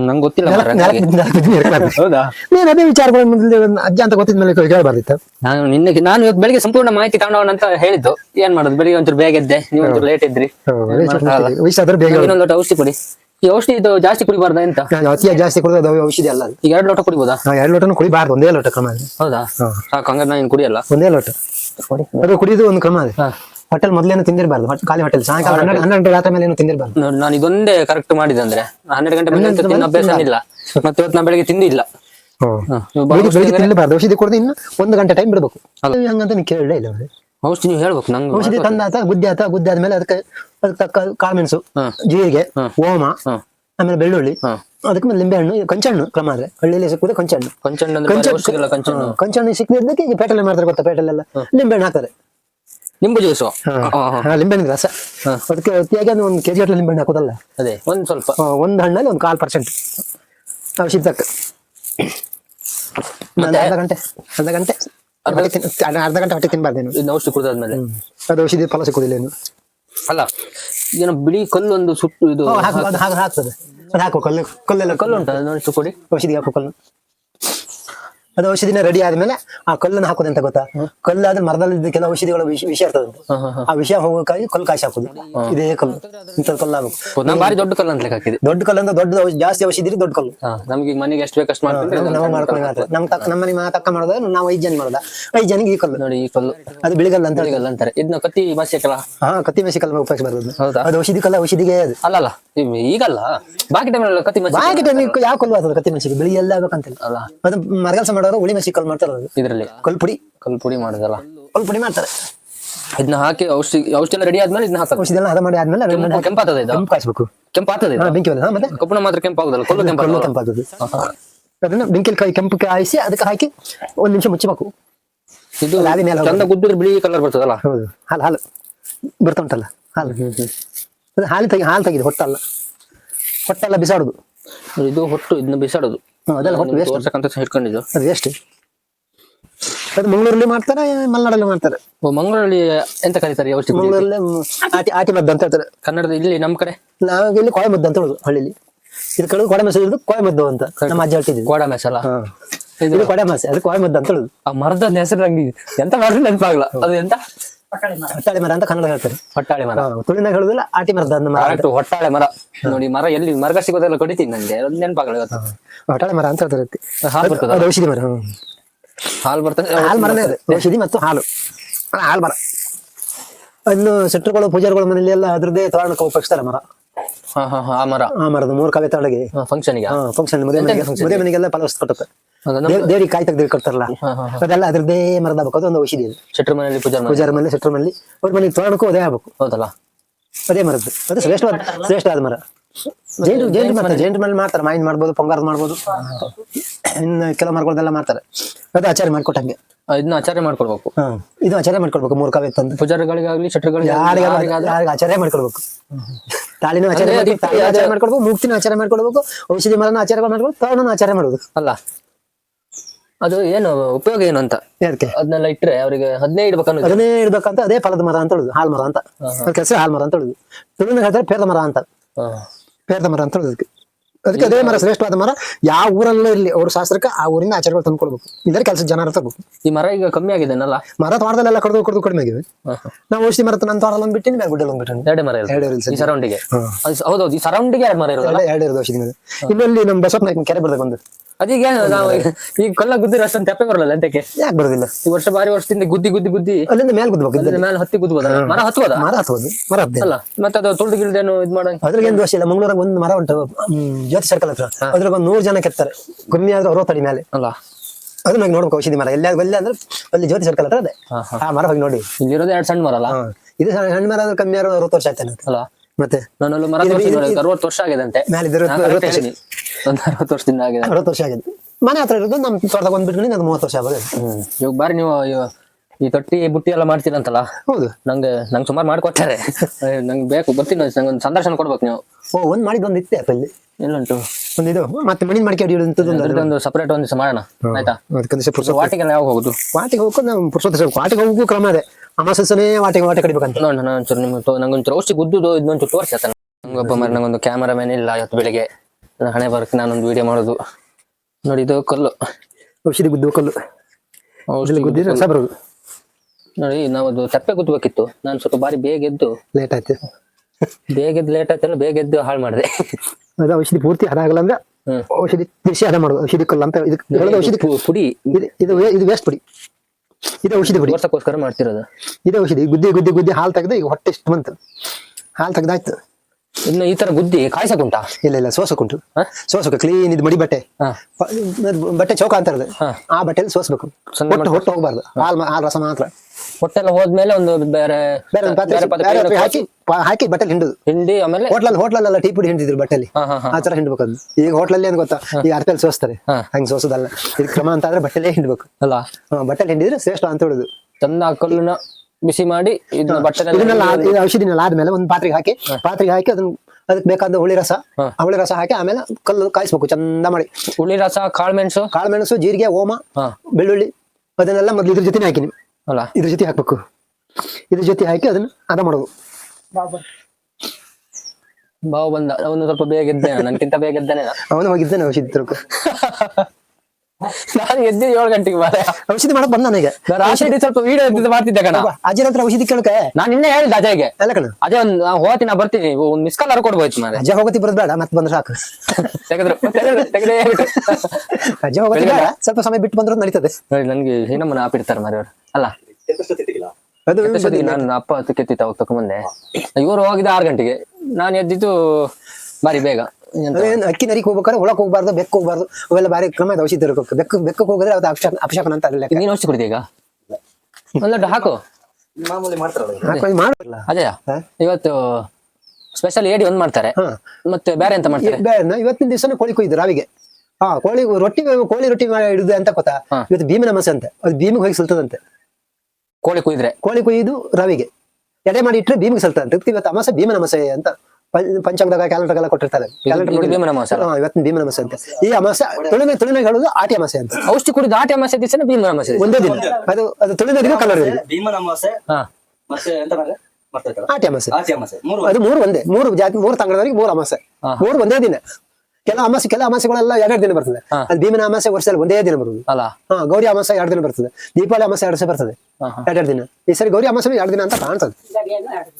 ನಂಗೆ ಗೊತ್ತಿಲ್ಲ ನಾಲ್ಕು ಮಾರ್ರೆ ನಾಲ್ಕು ಹಾಗಾಗಿ. ನಾಲ್ಕು ದಿನ ಇರ್ಬಾರ್ದು. ಹೌದಾ? ನೀನ್ ಅದೇ ವಿಚಾರಗಳು ಮೊದ್ಲು ಅಜ್ಜ ಅಂತ ಗೊತ್ತಿದ್ಮೇಲೆ ಕೇಳಬಾರ್ದಿತ್ತು. ನಾನು ನಿನ್ನೆ ನಾನು ಇವತ್ತು ಬೆಳಿಗ್ಗೆ ಸಂಪೂರ್ಣ ಮಾಹಿತಿ ತಗೊಂಡವನ ಅಂತ ಹೇಳಿದ್ದು. ಏನ್ ಮಾಡೋದು? ಬೆಳಿಗ್ಗೆ ಒಂಚೂರು ಬೇಗ ಎದ್ದೆ. ನೀವು ಒಂಚೂರು ಲೇಟ್ ಇದ್ರಿ. ವಯಸ್ಸಾದ್ರೆ ಬೇಗ ಇನ್ನೊಂದು ಲೋಟ ಔಷಧಿ ಕೊಡಿ. ಈ ಔಷಧಿ ಇದು ಜಾಸ್ತಿ ಕುಡಿಬಾರ್ದ ಎಂತ? ಅತಿ ಜಾಸ್ತಿ ಕುಡಿದ ಔಷಧಿ ಅಲ್ಲ ಈಗ ಎರಡು ಲೋಟ ಕುಡಿಬೋದಾ? ಎರಡು ಲೋಟನು ಕುಡಿಬಾರ್ದು ಒಂದೇ ಲೋಟ ಕ್ರಮ ಅದು. ಹೌದಾ. ಸಾಕು ಹಂಗಾರೆ ನಾನು ಕುಡಿಯಲ್ಲ? ಒಂದೇ ಲೋಟ. ಅದು ಕುಡಿಯೋದು ಒಂದು ಕ್ರಮ ಅದೇ. ಹೋಟೆಲ್ ಮೊದ್ಲೇನು ತಿಂದಿರಬಾರ್ದು ಖಾಲಿ ಹೋಟೆಲ್ ಸಾಯಂಕಾಲ ಹನ್ನೆರಡು ರಾತ್ರಿ ಮೇಲೆ ಏನು ತಿಂದಿರಬಾರ್ದು. ನಾನು ಇದೊಂದೇ ಕರೆಕ್ಟ್ ಮಾಡಿದೆ ಅಂದ್ರೆ ಹನ್ನೆರಡು ಗಂಟೆ ಮೇಲೆ ಅಂತೂ ತಿನ್ನೋ ಅಭ್ಯಾಸ ಇಲ್ಲ. ಮತ್ತೆ ಇವತ್ತು ನಾನು ಬೆಳಿಗ್ಗೆ ತಿಂದಿಲ್ಲ. ಬೆಳಿಗ್ಗೆ ತಿನ್ನಬಾರ್ದು ಔಷಧಿ ಕೊಡದೆ ಇನ್ನು ಒಂದು ಗಂಟೆ ಟೈಮ್ ಬಿಡಬೇಕು ಹಂಗಂತ ನೀವು ಕೇಳಲೇ ಇಲ್ಲ ಅವ್ರು. ಔಷಧಿ ನೀವು ಹೇಳ್ಬೇಕು ನಂಗೆ ಔಷಧಿ ತಂದಾತ ಗುದ್ದಿ ಆತ ಗುದ್ದಿ ಆದ್ಮೇಲೆ ಅದಕ್ಕೆ ಅದಕ್ಕೆ ತಕ್ಕ ಕಾಳುಮೆಣಸು ಜೀರಿಗೆ ಓಮ ಆಮೇಲೆ ಬೆಳ್ಳುಳ್ಳಿ. ಅದಕ್ಕೆ ಮೇಲೆ ಲಿಂಬೆ ಹಣ್ಣು ಕಂಚಣ್ಣು ಕ್ರಮ ಆದ್ರೆ. ಹಳ್ಳಿಯಲ್ಲಿ ಸಿಕ್ಕುದು ಕಂಚಣ್ಣು. ಕಂಚಣ್ಣು ಕಂಚಣ್ಣು. ಸಿಕ್ಕದಿದ್ದಕ್ಕೆ ಈಗ ಪೇಟೆಲ್ಲ ಮಾಡ್ತಾರೆ ಗೊತ್ತಾ ಪೇಟೆಲ್ಲ ಲಿಂಬೆ ಹಣ್ಣು ಹಾಕ್ತಾರೆ. ನಿಂಬು ಜ್ಯೂಸು? ಲಿಂಬೆ ಹಣ್ಣು ರಸ. ಅದಕ್ಕೆ ಅತಿಯಾಗಿ ಅದು ಒಂದು ಕೆಜಿ ಗಟ್ಟಲೆ ಲಿಂಬೆ ಹಣ್ಣು ಹಾಕೋದಲ್ಲ. ಅದೇ ಒಂದ್ ಸ್ವಲ್ಪ. ಒಂದ್ ಹಣ್ಣಲ್ಲಿ ಒಂದು ಕಾಲು ಪರ್ಸೆಂಟ್ ಔಷಧಿ ತಕ್ಕ ಅರ್ಧ ಗಂಟೆ ಅರ್ಧ ಗಂಟೆ. ಅರ್ಧ- ಗಂಟೆ ಹೊಟ್ಟೆ ತಿನ್ಬಾರ್ದೇನು ಔಷಧಿ ಕುಡಿದಾದ್ಮೇಲೆ. ಅದು ಔಷಧಿ ಫಲ ಸಿಕ್ಕುದಿಲ್ಲ ಏನು? ಅಲ್ಲ ಏನೋ ಬಿಳಿ ಕಲ್ಲು ಒಂದು ಸುಟ್ಟು ಇದು ಹಾಕ್ತದೆ. ಹಾಕು ಕಲ್ಲು ಕಲ್ಲೆಲ್ಲ ಕಲ್ಲು ಉಂಟು ನೋಡಿ ಸುಕ್ಕೊಡಿ ಔಷಧಿ ಹಾಕು ಕಲ್ಲು. ಅದು ಔಷಧಿನ ರೆಡಿ ಆದ್ಮೇಲೆ ಆ ಕಲ್ಲನ್ನು ಅಂತ ಗೊತ್ತಾ? ಕಲ್ಲು ಆದ್ರೆ ಮರದಲ್ಲಿ ಕೆಲವು ಔಷಧಿಗಳ ವಿಷ ವಿಷ. ಆ ವಿಷ ಹೋಗೋಕ್ಕಾಗಿ ಕಲ್ಲು ಕಾಶ ಹಾಕುದು. ಇದೇ ಕಲ್ಲು. ಇಂಥ ಕಲ್ಲು ಆಗ್ಬೇಕು. ನಾನು ಬಾರಿ ದೊಡ್ಡ ಕಲ್ಲು ಅಂತ ಹಾಕಿದೆ ದೊಡ್ಡ ಕಲ್ಲು ಅಂದ್ರೆ ದೊಡ್ಡ ಜಾಸ್ತಿ ಔಷಧಿ ಇದ್ರೆ ದೊಡ್ಡ ಕಲ್ಲು. ನಮ್ಗೆ ಮನೆಗೆ ಎಷ್ಟು ಬೇಕಷ್ಟು ಮಾಡ್ಕೊಂಡ್ರೆ ನಾವು- ನಾವು ಮಾಡ್ಕೊಂಡು ಮಾತ್ರ ನಮ್ ತಕ್ಕ ನಮ್ಮ ಮನೆ ತಕ್ಕ ಮಾಡೋದ ನಾವು ಐದು ಜನ ಮಾಡೋದ. ಐದು ಜನಿಗೆ ಈ ಕಲ್ಲು. ನೋಡಿ ಈ ಕಲ್ಲು. ಅದು ಬಿಳಿಗಲ್ಲ ಅಂತ ಕಲ್ಲ ಅಂತಾರೆ. ಇದನ್ನ ಕತ್ತಿ ಬಾಸಿಯಕ್ಕಲ್ಲ ಹಾ ಕತ್ತಿ ಮಾಸಿ ಕಲ್ಲ ಉಪಯೋಗಿಸಿ ಬರೋದು. ಹೌದಾ? ಅದು ಔಷಧಿ ಕಲ್ಲ ಔಷಧಿಗೆ ಅದು. ಅಲ್ಲ ಅಲ್ಲ. ಈಗಲ್ಲ. ಬಾಕಿ ಟೈಮ್ ಕತ್ತಿ ಮಾಸಿ ಬಾಕಿ ಟೈಮ್ ಯಾವ ಕಲ್ಲು ಆಗ್ತದೆ ಕತ್ತಿ ಮಾಸಿಗೆ ಬಿಳಿ ಎಲ್ಲ ಆಗ್ಬೇಕಂತಿಲ್ಲ ಅಲ್ಲ. ಅದು ಮರಗಲ್ಸ ಮಾಡೋರು ಉಳಿ ಮೆಸಿ ಕಲ್ ಮಾಡ್ತಾರೆ ಕಲ್ಪುಡಿ ಕಲ್ಪುಡಿ ಕಲ್ಲು ಪುಡಿ. ಕಲ್ಲು ಪುಡಿ ಮಾಡೋದಲ್ಲ? ಕಲ್ಪುಡಿ ಪುಡಿ ಮಾಡ್ತಾರೆ. ಇದನ್ನ ಹಾಕಿ ಔಷಧಿ ಔಷಧಿ ರೆಡಿ ಆದ್ಮೇಲೆ ಇದನ್ನ ಹಾಕಿ ಔಷಧಿ ಎಲ್ಲ ಹದ ಮಾಡಿ ಆದ್ಮೇಲೆ ಕೆಂಪಾತದೆ ಕೆಂಪು ಕೆಂಪಾತದ ಇದು? ಕೆಂಪು ಕಾಯಿಸ್ಬೇಕು. ಕೆಂಪು ಆಗ್ತದೆ ಇದು? ಹಾ ಬೆಂಕಿ ಬಂದ ಮತ್ತೆ? ಕಪ್ಪಣ ಮಾತ್ರ ಕೆಂಪು ಆಗುದಲ್ಲ ಕಲ್ಲು ಕೆಂಪು ಕಲ್ಲು? ಕೆಂಪಾಗ್ತದೆ ಅದನ್ನ ಬೆಂಕಿ ಕಾಯಿ ಕೆಂಪು ಕಾಯಿಸಿ ಅದಕ್ಕೆ ಹಾಕಿ ಒಂದ್ ನಿಮಿಷ ಮುಚ್ಚಬೇಕು. ಇದು ಚಂದ ಗುದ್ದಿದ್ರೆ ಬಿಳಿ ಕಲರ್ ಬರ್ತದಲ್ಲ? ಹೌದು. ಹಾಲು ಹಾಲು ಬರ್ತಂತಲ್ಲ ಉಂಟಲ್ಲ? ಹಾಲು. ಅದು ಹಾಲು ತೆಗಿ ಹಾಲು ತೆಗಿದೆ ಹೊಟ್ಟಲ್ಲ. ಹೊಟ್ಟೆಲ್ಲ ಬಿಸಾಡುದು. ಇದು ಹೊಟ್ಟು ಇದನ್ನ ಬಿಸಾಡೋದು. ಅದೆಲ್ಲ ಹೊಟ್ಟು ವೇಸ್ಟ್ ತೋರ್ಸಕ್ಕಂತ ಹಿಡ್ಕೊಂಡಿದ್ದು ಅದು ಎಷ್ಟು ಅದು ಮಂಗಳೂರಲ್ಲಿ ಮಾಡ್ತಾರೆ ಮಲೆನಾಡಲ್ಲಿ ಮಾಡ್ತಾರೆ. ಓ ಮಂಗಳೂರಲ್ಲಿ ಎಂತ ಕರೀತಾರೆ ಔಷಧಿ ಮಂಗಳೂರಲ್ಲಿ ಆಟಿ ಆಟಿ ಮದ್ದು ಅಂತ ಹೇಳ್ತಾರೆ. ಕನ್ನಡದ ಇಲ್ಲಿ ನಮ್ಮ ಕಡೆ? ನಾವು ಇಲ್ಲಿ ಕೊಳೆ ಮದ್ದು ಅಂತ ಹೇಳುದು ಹಳ್ಳಿಲಿ. ಇದು ಕಡೆ ಕೊಡೆ ಮಸ ಹಿಡಿದು ಕೊಳೆ ಮದ್ದು ಅಂತ ನಮ್ಮ ಅಜ್ಜ ಹೇಳ್ತಿದ್ವಿ ಗೋಡ ಮೆಸಲ ಇದು ಕೊಡೆ ಮಸೆ ಅದು ಕೊಳೆ ಮದ್ದು ಅಂತ ಹೇಳುದು. ಆ ಮರದ ಹೆಸರು ನಂಗೆ ಎಂತ ಮಾಡಿದ್ರೆ ನೆನಪಾಗಲ್ಲ. ಅದು ಎಂತ? ಹೊಟ್ಟಾಳಿ ಮರ. ಅಂತ ಕನ್ನಡ ಹೇಳ್ತಾರೆ. ಹೊಟ್ಟಾಳೆ ಮರ. ತುಳಿನ ತುಳಿನಾಗ ಹೇಳುದಿಲ್ಲ ಆಟಿ ಮರದ ಮರ ಕರೆಕ್ಟ್ ಹೊಟ್ಟಾಳೆ ಮರ. ನೋಡಿ ಮರ ಎಲ್ಲಿ ಮರಗ ಸಿಗೋದೆಲ್ಲ ಕಡಿತೀನಿ ನಂಗೆ. ಅದೊಂದು ನೆನಪಾಗಲ್ಲ ಇವತ್ತು. ಹೊಟ್ಟಾಳಿ ಮರ ಅಂತ ಹೇಳ್ತಾರೆ. ಹಾಲು ಬರ್ತದೆ ಔಷಧಿ ಮರ. ಹಾಲು ಬರ್ತದೆ? ಹಾಲು ಮರನೇ ಅದು. ಔಷಧಿ ಮತ್ತು ಹಾಲು. ಆ, ಹಾಲು ಮರ. ಇನ್ನು ಶೆಟ್ರುಗಳು ಪೂಜಾರಿಗಳ ಮನೆಯಲ್ಲಿ ಎಲ್ಲ ಅದ್ರದ್ದೇ ತೋರಣಕ್ಕೆ ಉಪಯೋಗಿಸ್ತಾರೆ ಮರ. ಆ ಮರ. ಆ ಮರದ ಮೂರು ಕಾವೆ ತಳಗೆ ಫಂಕ್ಷನ್ಗೆ ಫಂಕ್ಷನ್ ಮದುವೆ ಮನೆಗೆ ಮದುವೆ ಮನೆಗೆಲ್ಲ ಫಲವಸ್ತು ಕೊಟ್ಟುತ್ತೆ ದೇವ್ರಿಗೆ ಕಾಯಿ ತೆಗ್ದು ಹಾ, ಅದೆಲ್ಲ ಅದ್ರದ್ದೇ ಮರದ ಆಗ್ಬೇಕು ಅದೊಂದು ಔಷಧಿ ಇದೆ ಶೆಟ್ರ ಮನೆಯಲ್ಲಿ ಪೂಜಾರ್ ಪೂಜಾರ ಮನೆ ಶೆಟ್ರ ಮನೆಯಲ್ಲಿ ಅವ್ರ ಮನೆಗೆ ತೋರಣಕ್ಕೂ ಅದೇ ಆಗ್ಬೇಕು ಹೌದಲ್ಲ? ಅದೇ ಮರದ್ದು. ಅದು ಶ್ರೇಷ್ಠವಾದ ಶ್ರೇಷ್ಠವಾದ ಮರ. ಜೇಂಟ್ರು ಜೇಂಟ್ರು ಮಾಡ್ತಾರೆ. ಜೇಂಟ್ರು ಮೇಲೆ ಮಾಡ್ತಾರೆ. ಮಾಯಿನ್ ಮಾಡ್ಬೋದು ಪೊಂಗಾರ ಮಾಡ್ಬೋದು. ಇನ್ನು ಕೆಲವು ಮರಗಳದೆಲ್ಲ ಮಾಡ್ತಾರೆ. ಅದು ಆಚಾರ ಮಾಡ್ಕೊಟ್ಟಂಗೆ ಇದನ್ನ ಆಚಾರ್ಯ ಮಾಡ್ಕೊಳ್ಬೇಕು. ಇದು ಆಚಾರ ಮಾಡ್ಕೊಳ್ಬೇಕು. ಮೂರು ಕಾವ್ಯ ತಂದು. ಪೂಜಾರಿಗಳಿಗಾಗ್ಲಿ ಶೆಟ್ರುಗಳಿಗೆ ಯಾರಿಗಾದ್ರೂ ಯಾರಿಗೆ ಆಚಾರ ಮಾಡ್ಕೊಳ್ಬೇಕು. ತಾಳಿನೂ ಆಚಾರ ಆಚಾರ ಮಾಡ್ಕೊಳ್ಬೇಕು ಮುಕ್ತಿನ ಆಚಾರ ಮಾಡ್ಕೊಳ್ಬೇಕು ಔಷಧಿ ಮರನ ಆಚಾರ ಮಾಡ್ಕೊಳ್ಬೇಕು ತಾಳನ ಆಚಾರ ಮಾಡೋದು ಅಲ್ಲ. ಅದು ಏನು ಉಪಯೋಗ ಏನು ಅಂತ? ಅದನ್ನೆಲ್ಲ ಇಟ್ರೆ ಅವರಿಗೆ ಹದಿನೈದು ಇಡ್ಬೇಕು ಹದಿನೈದು ಇಡ್ಬೇಕಂತ ಅದೇ ಫಲದ ಮರ ಅಂತ ಹೇಳುದು ಹಾಲ್ ಮರ ಅಂತ. ಕೆಲಸ ಹಾಲ್ ಮರ ಅಂತ ಹೇಳುದು. ತುಳುನ ಹೇಳ್ತಾರೆ ಪೇರದ ಮರ ಅಂತ. ಪೇರ್ದ ಪೇರದ ಮರ ಅಂತ ಹೇಳುದು ಅದಕ್ಕೆ ಅದೇ ಮರ ಶ್ರೇಷ್ಠವಾದ ಮರ ಯಾವ ಊರಲ್ಲೇ ಇರಲಿ. ಅವ್ರ ಶಾಸ್ತ್ರಕ್ಕೆ ಆ ಊರಿಂದ ಆಚಾರಗಳು ತಂದ್ಕೊಡ್ಬೇಕು ಇಲ್ಲದ್ರೆ ಕೆಲಸ ಜನರ ತರಬೇಕು ಈ ಮರ ಈಗ ಕಮ್ಮಿ ಆಗಿದೆನಲ್ಲ? ಮರ ತೋಟದಲ್ಲೆಲ್ಲ ಕಡ್ದು ಕಡ್ದು ಕಡಿಮೆ ಆಗಿದೆ. ನಾವು ಔಷಧಿ ಮರ ನನ್ನ ತೋಟದಲ್ಲಿ ಒಂದು ಬಿಟ್ಟಿನಿ ಮೇಲೆ ಗುಡ್ಡಲ್ಲಿ ಒಂದು ಬಿಟ್ಟಿನಿ. ಎರಡೇ ಮರ ಎರಡು ಈ ಸರೌಂಡಿಗೆ. ಹೌದೌದು ಈ ಸರೌಂಡಿಗೆ ಎರಡು ಮರ ಇರೋದು ಎರಡು ಇರೋದು ಔಷಧಿ ಇಲ್ಲಿ ನಮ್ಮ ಬಸವಪ್ಪ ಕೆರೆ ಬರ್ದಾಗ ಒಂದು. ಅದೀಗ ನಾವು ಈ ಕೊಲ್ಲ ಗುದ್ದಿರ ಅಷ್ಟೊಂದು ತೆಪ್ಪೆ ಬರಲ್ಲ ಅಂತಕ್ಕೆ ಯಾಕೆ ಬರೋದಿಲ್ಲ? ಈ ವರ್ಷ ಬಾರಿ ವರ್ಷದಿಂದ ಗುದ್ದಿ ಗುದ್ದಿ ಗುದ್ದಿ. ಅಲ್ಲಿಂದ ಮೇಲೆ ಗುದ್ದಬೇಕು ಮೇಲೆ ಹತ್ತಿ ಗುದ್ದಬೋದ ಮರ ಹತ್ಬೋದ? ಮರ ಹತ್ತೋದು ಮರ ಹತ್ತಿ ಅಲ್ಲ ಮತ್ತೆ ಅದು ತುಳಿದು ಗಿಲ್ದೇನು ಇದ್ ಮಾಡ ಅದ್ರಾಗ ಏನು ದೋಷ ಇಲ್ಲ ಮಂಗಳೂರಾಗ ಒಂದು ಮರ ಉಂಟು. ಜ್ಯೋತಿ ಸರ್ಕಲ್ ಹತ್ರ. ಅದ್ರಾಗ ಒಂದ್ ನೂರ್ ಜನ ಕೆತ್ತಾರೆ. ಕಮ್ಮಿ ಆದ್ರೆ ತಡಿ ಮೇಲೆ. ಅಲ್ಲ. ಅದು ನಂಗೆ ನೋಡ್ಬೇಕು ಔಷಧಿ ಮರ. ಎಲ್ಲ ಬೆಲ್ಲ ಅಂದ್ರೆ ಅಲ್ಲಿ ಜ್ಯೋತಿ ಸರ್ಕಲ್ ಹತ್ರ ಅದೇ. ಆ ಮರ ಹೋಗಿ ನೋಡಿ. ಇಲ್ಲಿರೋದು ಎರಡ್ ಸಣ್ಣ ಮರ ಅಲ್ಲ. ಇದು ಸಣ್ಣ ಮರ ಆದ್ರೆ ಕಮ್ಮಿ ಆದ್ರೆ ಅರವತ್ತು ವರ್ಷ ಆಯ್ತಾನೆ ಅಲ್ಲ. ಮತ್ತೆ? ನಾನು ಮರ ಅರವತ್ತು ವರ್ಷ ಆಗಿದೆ ಅಂತೆ. ಮೇಲೆ ಒಂದು ಅರವತ್ತು ವರ್ಷದಿಂದ ಆಗಿದೆ. ಅರವತ್ತು ವರ್ಷ ಆಗಿದೆ. ಮನೆ ಹತ್ರ ಇರೋದು ನಮ್ಮ ತೋಟದಾಗ ಬಂದ್ಬಿಟ್ಟು ಅದು ಮೂವತ್ತು ವರ್ಷ ಆಗೋದು ಇವಾಗ ಬಾರಿ ನೀವು ಈ ತೊಟ್ಟಿ ಬುಟ್ಟಿ ಎಲ್ಲ ಮಾಡ್ತೀರಂತಲ್ಲ? ಹೌದು. ನಂಗೆ ನಂಗೆ ಸುಮಾರು ಮಾಡ್ಕೊತಾರೆ ನಂಗೆ ಬೇಕು ಬರ್ತೀನಿ ನಂಗೆ ಒಂದು ಸಂದರ್ಶನ ಕೊಡ್ಬೇಕು ನೀವು. ಓ ಒಂದು ಮಾಡಿದ್ದು ಒಂದು ಇತ್ತೆ ಅಲ್ಲಿ ಎಲ್ಲುಂಟು. ಒಂದು ಇದು ಮತ್ತೆ ಮಣ್ಣಿನ ಮಡಿಕೆ ಹಿಡಿಯೋದು ಒಂದು ಸಪರೇಟ್ ಒಂದು ದಿವಸ ಮಾಡೋಣ. ಆಯ್ತಾ? ಅದಕ್ಕೆ ಪುರುಷ ವಾಟಿಗೆ ಯಾವಾಗ ಹೋಗುದು? ವಾಟಿಗೆ ಹೋಗ್ಕೊಂಡು ನಾವು ಸ್ವಲ್ಪ ವಾಟಿಗೆ ಹೋಗು ಕ್ರಮ ಅದೇ ಅಮಾಸನೇ ವಾಟಿಗೆ ವಾಟಿ ಕಡಿಬೇಕಂತ. ನೋಡಿ ನಾನು ಒಂಚೂರು ನಿಮ್ಮ ನಂಗೊಂಚೂರು ಔಷಧಿ ಗುದ್ದುದು ಇದನ್ನೊಂಚೂರು ತೋರಿಸಿ ಆತ ನಂಗೊಬ್ಬ ಮರ ನಂಗೊಂದು ಕ್ಯಾಮರಾ ಮ್ಯಾನ್ ಇಲ್ಲ ಇವತ್ತು ಬೆಳಿಗ್ಗೆ. ಹಣೆ ಬರಕ್ಕೆ ನಾನೊಂದು ವಿಡಿಯೋ ಮಾಡೋದು. ನೋಡಿ ಇದು ಕಲ್ಲು. ಔಷಧಿ ಗುದ್ದು ಕಲ್ಲು. ಔಷಧಿ ಗುದ್ದಿದ್ರೆ ಸಬ್ರು ಬರೋದು. ನೋಡಿ ನಾವದು ತಪ್ಪೆ ಕುತ್ಬೇಕಿತ್ತು. ಗುದ್ದಬೇಕಿತ್ತು ನಾನು ಸ್ವಲ್ಪ ಬಾರಿ ಬೇಗ ಎದ್ದು ಲೇಟ್ ಆಯ್ತು. ಬೇಗ ಎದ್ದು ಲೇಟ್ ಆಯ್ತಲ್ಲ ಬೇಗ ಎದ್ದು ಹಾಳು ಮಾಡಿದೆ. ಅದು ಔಷಧಿ ಪೂರ್ತಿ ಹದ ಆಗಲ್ಲ ಅಂದ್ರೆ. ಔಷಧಿ ತಿರ್ಸಿ ಹದ ಮಾಡೋದು. ಔಷಧಿ ಕಲ್ಲ ಅಂತ ಔಷಧಿ ಪುಡಿ. ಇದು ಇದು ಇದು ವೇಸ್ಟ್ ಪುಡಿ. ಇದು ಔಷಧಿ ಪುಡಿ. ವರ್ಷಕ್ಕೋಸ್ಕರ ಮಾಡ್ತಿರೋದು. ಇದು ಔಷಧಿ. ಗುದ್ದಿ ಗುದ್ದಿ ಗುದ್ದಿ ಹಾಲು ತೆಗೆದು ಈಗ ಹೊಟ್ಟೆ ಇಷ್ಟು ಬಂತು. ಹಾಲು ತೆಗ್ದಾಯ್ತು. ಇನ್ನು ಈ ತರ ಗುದ್ದಿ ಕಾಯ್ಸಕ್ಕುಂಟಾ ಇಲ್ಲ ಇಲ್ಲ ಸೋಸಕ್ಕುಂಟು ಹಾ? ಸೋಸಕ್ಕೆ ಕ್ಲೀನ್ ಇದು ಮಡಿ ಬಟ್ಟೆ. ಬಟ್ಟೆ ಚೌಕ ಅಂತ ಇರೋದು. ಆ ಬಟ್ಟೆಲಿ ಸೋಸ್ಬೇಕು. ಹೊಟ್ಟು ಹೊಟ್ಟು ಹೋಗ್ಬಾರ್ದು. ಹಾಲು ಹಾಲು ರಸ ಮಾತ್ರ. ಹೊಟ್ಟೆಲ್ಲ ಹೋದ್ಮೇಲೆ ಒಂದು ಬೇರೆ ಬೇರೆ ಪಾತ್ರೆ ಬೇರೆ ಹಾಕಿ ಪಾ- ಹಾಕಿ ಬಟ್ಟೆಲಿ ಹಿಂಡುದು. ಹಿಂಡಿ ಆಮೇಲೆ ಹೋಟ್ಲಲ್ಲಿ ಹೋಟ್ಲಲ್ಲೆಲ್ಲ ಟೀ ಪುಡಿ ಹಿಂಡಿದ್ರು ಬಟ್ಟೆಲಿ. ಹಾ ಹಾ ಹಾ. ಆ ತರ ಹಿಂಡ್ಬೇಕು ಅದು ಈಗ ಹೋಟ್ಲಲ್ಲಿ ಏನ್ ಗೊತ್ತಾ? ಈಗ ಅರ್ಪೆಲ್ ಸೋಸ್ತಾರೆ. ಹಾ. ಹಂಗೆ ಸೋಸೋದಲ್ಲ. ಇದು ಕ್ರಮ ಅಂತ ಆದ್ರೆ ಬಟ್ಟೆಲೇ ಹಿಂಡ್ಬೇಕು. ಅಲ್ಲ. ಹಾ, ಬಟ್ಟೆಲಿ ಹಿಂಡಿದ್ರೆ ಶ್ರೇಷ್ಠ ಅಂತ ಹೇಳುದು. ಚಂದ ಕಲ್ಲುನ ಕಲ್ಲನ್ನ ಬಿಸಿ ಮಾಡಿ ಇದನ್ನ ಬಟ್ಟೆ ಇದನ್ನೆಲ್ಲ ಇದು ಔಷಧಿನೆಲ್ಲ ಆದ್ಮೇಲೆ ಒಂದು ಪಾತ್ರೆಗೆ ಹಾಕಿ ಪಾತ್ರೆಗೆ ಹಾಕಿ ಅದನ್ನ ಅದಕ್ಕೆ ಬೇಕಾದ ಹುಳಿ ರಸ ಹಾ. ಹುಳಿ ರಸ ಹಾಕಿ ಆಮೇಲೆ ಕಲ್ಲು ಕಾಯಿಸ್ಬೇಕು ಚಂದ ಮಾಡಿ. ಹುಳಿ ರಸ ಕಾಳು ಮೆಣಸು? ಕಾಳು ಮೆಣಸು ಜೀರಿಗೆ ಓಮ ಹಾ. ಬೆಳ್ಳುಳ್ಳಿ ಅದನ್ನೆಲ್ಲ ಮೊದ್ಲು ಇದ್ರ ಜೊತೆ ಹಾಕಿ ನೀವು. ಅಲ್ಲ. ಇದ್ರ ಜೊತೆ ಹಾಕ್ಬೇಕು. ಇದ್ರ ಜೊತೆ ಹಾಕಿ ಅದನ್ನ ಅದ ಮಾಡೋದು. ಬಾವು ಬಂದ. ಅವನು ಸ್ವಲ್ಪ ಬೇಗ ಇದ್ದಾನೆ ನನ್ಗಿಂತ ಬೇಗ ಇದ್ದಾನೆ ಅವನು ಹೋಗಿದ್ದಾನೆ ಔಷಧಿ ನಾನು ಎದ್ದೆ ಏಳು ಗಂಟೆಗೆ ಮಾರ ಔಷಧಿ ಮಾಡಕ್ ಬಂದ ನನಗೆ. ರಾತ್ರಿ ಸ್ವಲ್ಪ ವಿಡಿಯೋ ಎದ್ದು ಮಾಡ್ತಿದ್ದೆ ಕಣ. ಅಜಯ್ ಹತ್ರ ಔಷಧಿ ಕೇಳಕ್ಕೆ? ನಾನು ನಿನ್ನೆ ಹೇಳಿದ್ದೆ ಅಜಯ್ಗೆ. ಎಲ್ಲ ಕಣ. ಅಜಯ್ ಒಂದ್ ನಾ ಹೋಗ್ತೀನಿ ನಾ ಬರ್ತೀನಿ. ಒಂದು ಮಿಸ್ ಕಾಲ್ ಕೊಡ್ಬೋದು ಮಾರೆ ಅಜಯ್ ಹೋಗತಿ ಬರೋದ್ ಬೇಡ ಮತ್ತೆ ಬಂದ್ರೆ ಸಾಕು. ತೆಗೆದ್ರು ತೆಗೆದೇ ಅಜಯ್ ಹೋಗತಿ ಬೇಡ ಸ್ವಲ್ಪ ಸಮಯ ಬಿಟ್ಟು ಬಂದ್ರು ನಡೀತದೆ. ನೋಡಿ ನನ್ಗೆ ಏನಮ್ಮನ ಆಪಿಡ್ತಾರೆ ಮಾರಿ ಅವ್ರು. ಅಲ್ಲ. ಅದು ಎಷ್ಟೊತ್ತಿಗೆ ನಾನು ಅಪ್ಪ ಕೆತ್ತಿತ್ತ ಹೋಗ್ತಕ್ಕ ಮುಂದೆ ಇವರು ಹೋಗಿದ್ದ ಆರು ಗಂಟೆಗೆ. ನಾನು ಎದ್ದಿದ್ದು ಬಾರಿ ಬೇಗ. ಅಕ್ಕಿ ನರಿಗೆ ಹೋಗ್ಬೇಕಾದ್ರೆ ಒಳಕ್ ಹೋಗ್ಬಾರ್ದು ಬೆಕ್ಕ ಹೋಗ್ಬಾರ್ದು ಅವೆಲ್ಲ ಬಾರಿ ಕ್ರಮ ಔಷಧಿ ಇರಬೇಕು. ಬೆಕ್ಕ ಬೆಕ್ಕ ಹೋಗಿದ್ರೆ ಅದು ಅಪಶಕನ ಅಪಶಕನ ಅಂತ ಅಲ್ಲ ನೀನು ಔಷಧಿ ಕುಡಿದೆ ಈಗ? ಒಂದ್ ಹಾಕು. ಮಾಮೂಲಿ ಮಾಡ್ತಾರಲ್ಲ ಮಾಡಿಲ್ಲ ಅಜಯ ಇವತ್ತು ಸ್ಪೆಷಲ್ ಏಡಿ ಒಂದ್ ಮಾಡ್ತಾರೆ. ಮತ್ತೆ ಬೇರೆ ಎಂತ ಮಾಡ್ತಾರೆ? ಇವತ್ತಿನ ದಿವಸನೇ ಕೋಳಿ ಕುಯ್ದು ರಾವಿಗೆ. ಹಾ ಕೋಳಿ ರೊಟ್ಟಿ ಕೋಳಿ ರೊಟ್ಟಿ ಮಾಡಿ ಇಡುದು ಅಂತ ಗೊತ್ತಾ? ಇವತ್ತು ಭೀಮನ ಅಮಾಸೆ ಅಂತೆ. ಅದು ಭೀಮಿಗೆ ಹೋಗಿ ಸಲ್ತದಂತೆ. ಕೋಳಿ ಕುಯ್ದ್ರೆ? ಕೋಳಿ ಕುಯ್ದು ರವಿಗೆ. ಎಡೆ ಮಾಡಿ ಇಟ್ಟರೆ ಭೀಮಿಗೆ ಸಲ್ತದಂತೆ ಇವತ್ತು ಅಮಾಸೆ ಭೀಮನ ಮಸೆ ಅಂತ. ಪಂಚಾಂಗದಾಗ ಕ್ಯಾಲೆಂಡರ್ ಎಲ್ಲ ಕೊಟ್ಟಿರ್ತಾರೆ. ಕ್ಯಾಲೆಂಡರ್ ನೋಡಿ ಭೀಮನ ಅಲ್ಲ? ಇವತ್ತಿನ ಭೀಮನ ಅಮಾಸೆ ಅಂತ. ಈ ಅಮಾಸೆ ತುಳಿಮೆ ತುಳಿಮೆ ಹೇಳೋದು ಆಟಿ ಅಮಾಸೆ ಅಂತ. ಔಷಧಿ ಕುಡಿದ ಆಟಿ ಅಮಾಸೆ ದಿವಸ ಭೀಮನ ಅಮಾಸೆ ದಿವ್ಸ. ಒಂದೇ ದಿನ. ಅದು ಅದು ತುಳಿದವರಿಗೂ ದಿನ ಭೀಮನ ಅಮಾವಾಸ್ಯೆ ಹಾ. ಮತ್ತೆ ಎಂತ ಮಾರ್ರೆ? ಮರ್ತೋಯ್ತಲ್ಲ? ಆಟಿ ಅಮಾಸೆ ಆಚೆ ಅಮಾವಾಸ್ಯೆ. ಮೂರು ಅದು ಮೂರು ಒಂದೇ ಮೂರು ಜಾತಿ ಮೂರು ತಂಗಡವರಿಗೆ ಮೂರು ಅಮಾಸೆ ಹಾ. ಮೂರು ಒಂದೇ ದಿನ. ಕೆಲ ಅಮಾಸೆ ಕೆಲ ಅಮಾಸೆಗಳೆಲ್ಲ ಎರಡು ದಿನ ಬರ್ತದೆ. ಅಲ್ಲಿ ಅದು ಭೀಮನ ಅಮಾಸೆ ವರ್ಷದಲ್ಲಿ ಒಂದೇ ದಿನ ಬರುದು. ಅಲ್ಲ. ಹಾ ಗೌರಿ ಅಮಾಸೆ ಎರಡು ದಿನ ಬರ್ತದೆ. ದೀಪಾವಳಿ ಅಮಾಸೆ ಎರಡು ಸಹ ಬರ್ತದೆ. ಎರಡೆರಡು ದಿನ. ಈ ಸರಿ ಗೌರಿ ಅಮಾಸೆ ಎರಡು ದಿನ ಅಂತ ಕಾಣ್ತದೆ.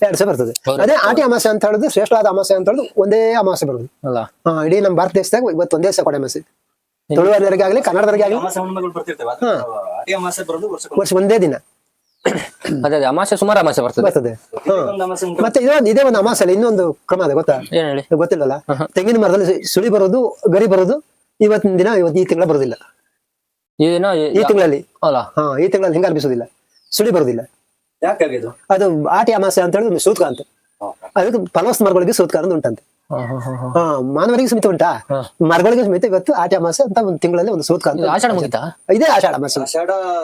ಎರಡು ಸಹ ಬರ್ತದೆ. ಅದೇ ಆಟಿ ಅಮಾಸೆ ಅಂತ ಹೇಳುದು ಶ್ರೇಷ್ಠವಾದ ಅಮಾಸೆ ಅಂತ ಹೇಳುದು ಒಂದೇ ಅಮಾಸೆ ಬರುದು. ಅಲ್ಲ. ಹಾ ಇಡೀ ನಮ್ಮ ಭಾರತ ದೇಶದಾಗ ಇವತ್ತು ಒಂದೇ ದಿವಸ ಕೊಡೆ ಅಮಾಸೆ. ತುಳುವರಿಯರಿಗೆ ಆಗಲಿ ಕನ್ನಡದವರಿಗೆ ಆಗಲಿ ವರ್ಷ ಒಂದೇ ದಿನ. ಅದೇ ಅದೇ ಅಮಾಸೆ ಸುಮಾರು ಅಮಾಸೆ ಬರ್ತದೆ. ಬರ್ತದೆ. ಮತ್ತೆ ಇದೊಂದು ಇದೇ ಒಂದು ಅಮಾಸೆ ಅಲ್ಲ ಇನ್ನೊಂದು ಕ್ರಮ ಅದೇ ಗೊತ್ತಾ? ಏನ್ ಹೇಳಿ? ಗೊತ್ತಿಲ್ಲಲ್ಲ? ತೆಂಗಿನ ಮರದಲ್ಲಿ ಸು- ಸುಳಿ ಬರೋದು ಗರಿ ಬರೋದು ಇವತ್ತಿನ ದಿನ ಇವತ್ತು ಈ ತಿಂಗಳ ಬರೋದಿಲ್ಲ. ಏನೋ ಈ ತಿಂಗಳಲ್ಲಿ. ಅಲ್ಲ. ಹಾ ಈ ತಿಂಗಳಲ್ಲಿ ಹಿಂಗ ಅರ್ಪಿಸೋದಿಲ್ಲ ಸುಳಿ ಬರೋದಿಲ್ಲ. ಅದು ಆಟಿ ಅಮಾಸೆ ಅಂತ ಹೇಳಿ ಒಂದು ಸೂತ್ಕ ಅಂತ. ಅದಕ್ಕೆ ಫಲವಸ್ತ ಮರಗಳಿಗೆ ಸೂತ್ಕ ಅಂತ ಉಂಟಂತೆ. ಹಾ, ಮಾನವರಿಗೆ ಸಮಿತಿ ಉಂಟಾ. ಮರಗಳಿಗೆ ಸಮಿತಿ ಇವತ್ತು ಆಟ ಅಮಾಸೆ ಅಂತ ಒಂದು ತಿಂಗಳಲ್ಲಿ ಒಂದು ಸೂತ್ಕ ಅಂತ ಇದು ಆಷಾಢ ಮುಗಿತಾ? ಇದೇ ಆಷಾಢ ಮಾಸ.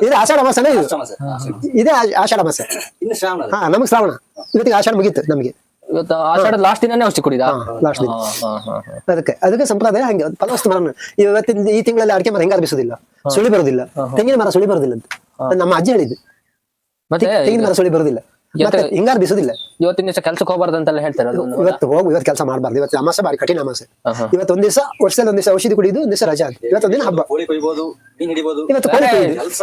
ಇದೇ ಆಷಾಢ ಅಮಾಸೆನೇ ಇದು. ಇದೇ ಆಷಾಢ ಮಾಸ. ಇನ್ನು ಶ್ರಾವಣ ಹಾ ನಮಗೆ ಶ್ರಾವಣ. ಇವತ್ತಿಗೆ ಆಷಾಢ ಮುಗಿತ್ತು ನಮಗೆ. ಇವತ್ತು ಆಷಾಢ ಲಾಸ್ಟ್ ದಿನನೇ ಔಷಧಿ ಕುಡಿದ? ಲಾಸ್ಟ್ ದಿನ. ಅದಕ್ಕೆ ಅದಕ್ಕೆ ಸಂಪ್ರದಾಯ ಹಂಗೆ. ಫಲವಸ್ತು ಮರ ಇವತ್ತಿನ ಈ ತಿಂಗಳಲ್ಲಿ ಅಡಿಕೆ ಮರ ಹೆಂಗ ಬೀಸೋದಿಲ್ಲ ಸುಳಿ ಬರೋದಿಲ್ಲ. ತೆಂಗಿನ ಮರ ಸುಳಿ ಬರೋದಿಲ್ಲ ಅಂತ. ನಮ್ಮ ಅಜ್ಜಿ ಹೇಳಿದ್ದು. ಮತ್ತೆ ತೆಂಗಿನ ಮರ ಸುಳಿ ಬರೋದಿಲ್ಲ. ಹಿಂಗಾರು ಬಿಸುದಿಲ್ಲ. ಇವತ್ತಿನ ದಿವಸ ಕೆಲ್ಸಕ್ಕೆ ಹೋಗ್ಬಾರ್ದು ಅಂತೆಲ್ಲ ಹೇಳ್ತಾರೆ ಇವತ್ತು ಹೋಗು ಇವತ್ತು ಕೆಲಸ ಮಾಡಬಾರ್ದು. ಇವತ್ತು ಅಮಾಸೆ ಬಾರಿ ಕಠಿಣ ಅಮಾಸೆ. ಇವತ್ತು ಒಂದ್ ದಿವಸ ವರ್ಷದಲ್ಲಿ ಒಂದ್ ದಿವಸ ಔಷಧಿ ಕುಡಿದು ಒಂದ್ ದಿವಸ ರಜಾ ಹಬ್ಬ. ಕೋಳಿ ಕೊಯ್ಬೋದು ಮೀನ್ ಹಿಡಿಬೋದು. ಇವತ್ತು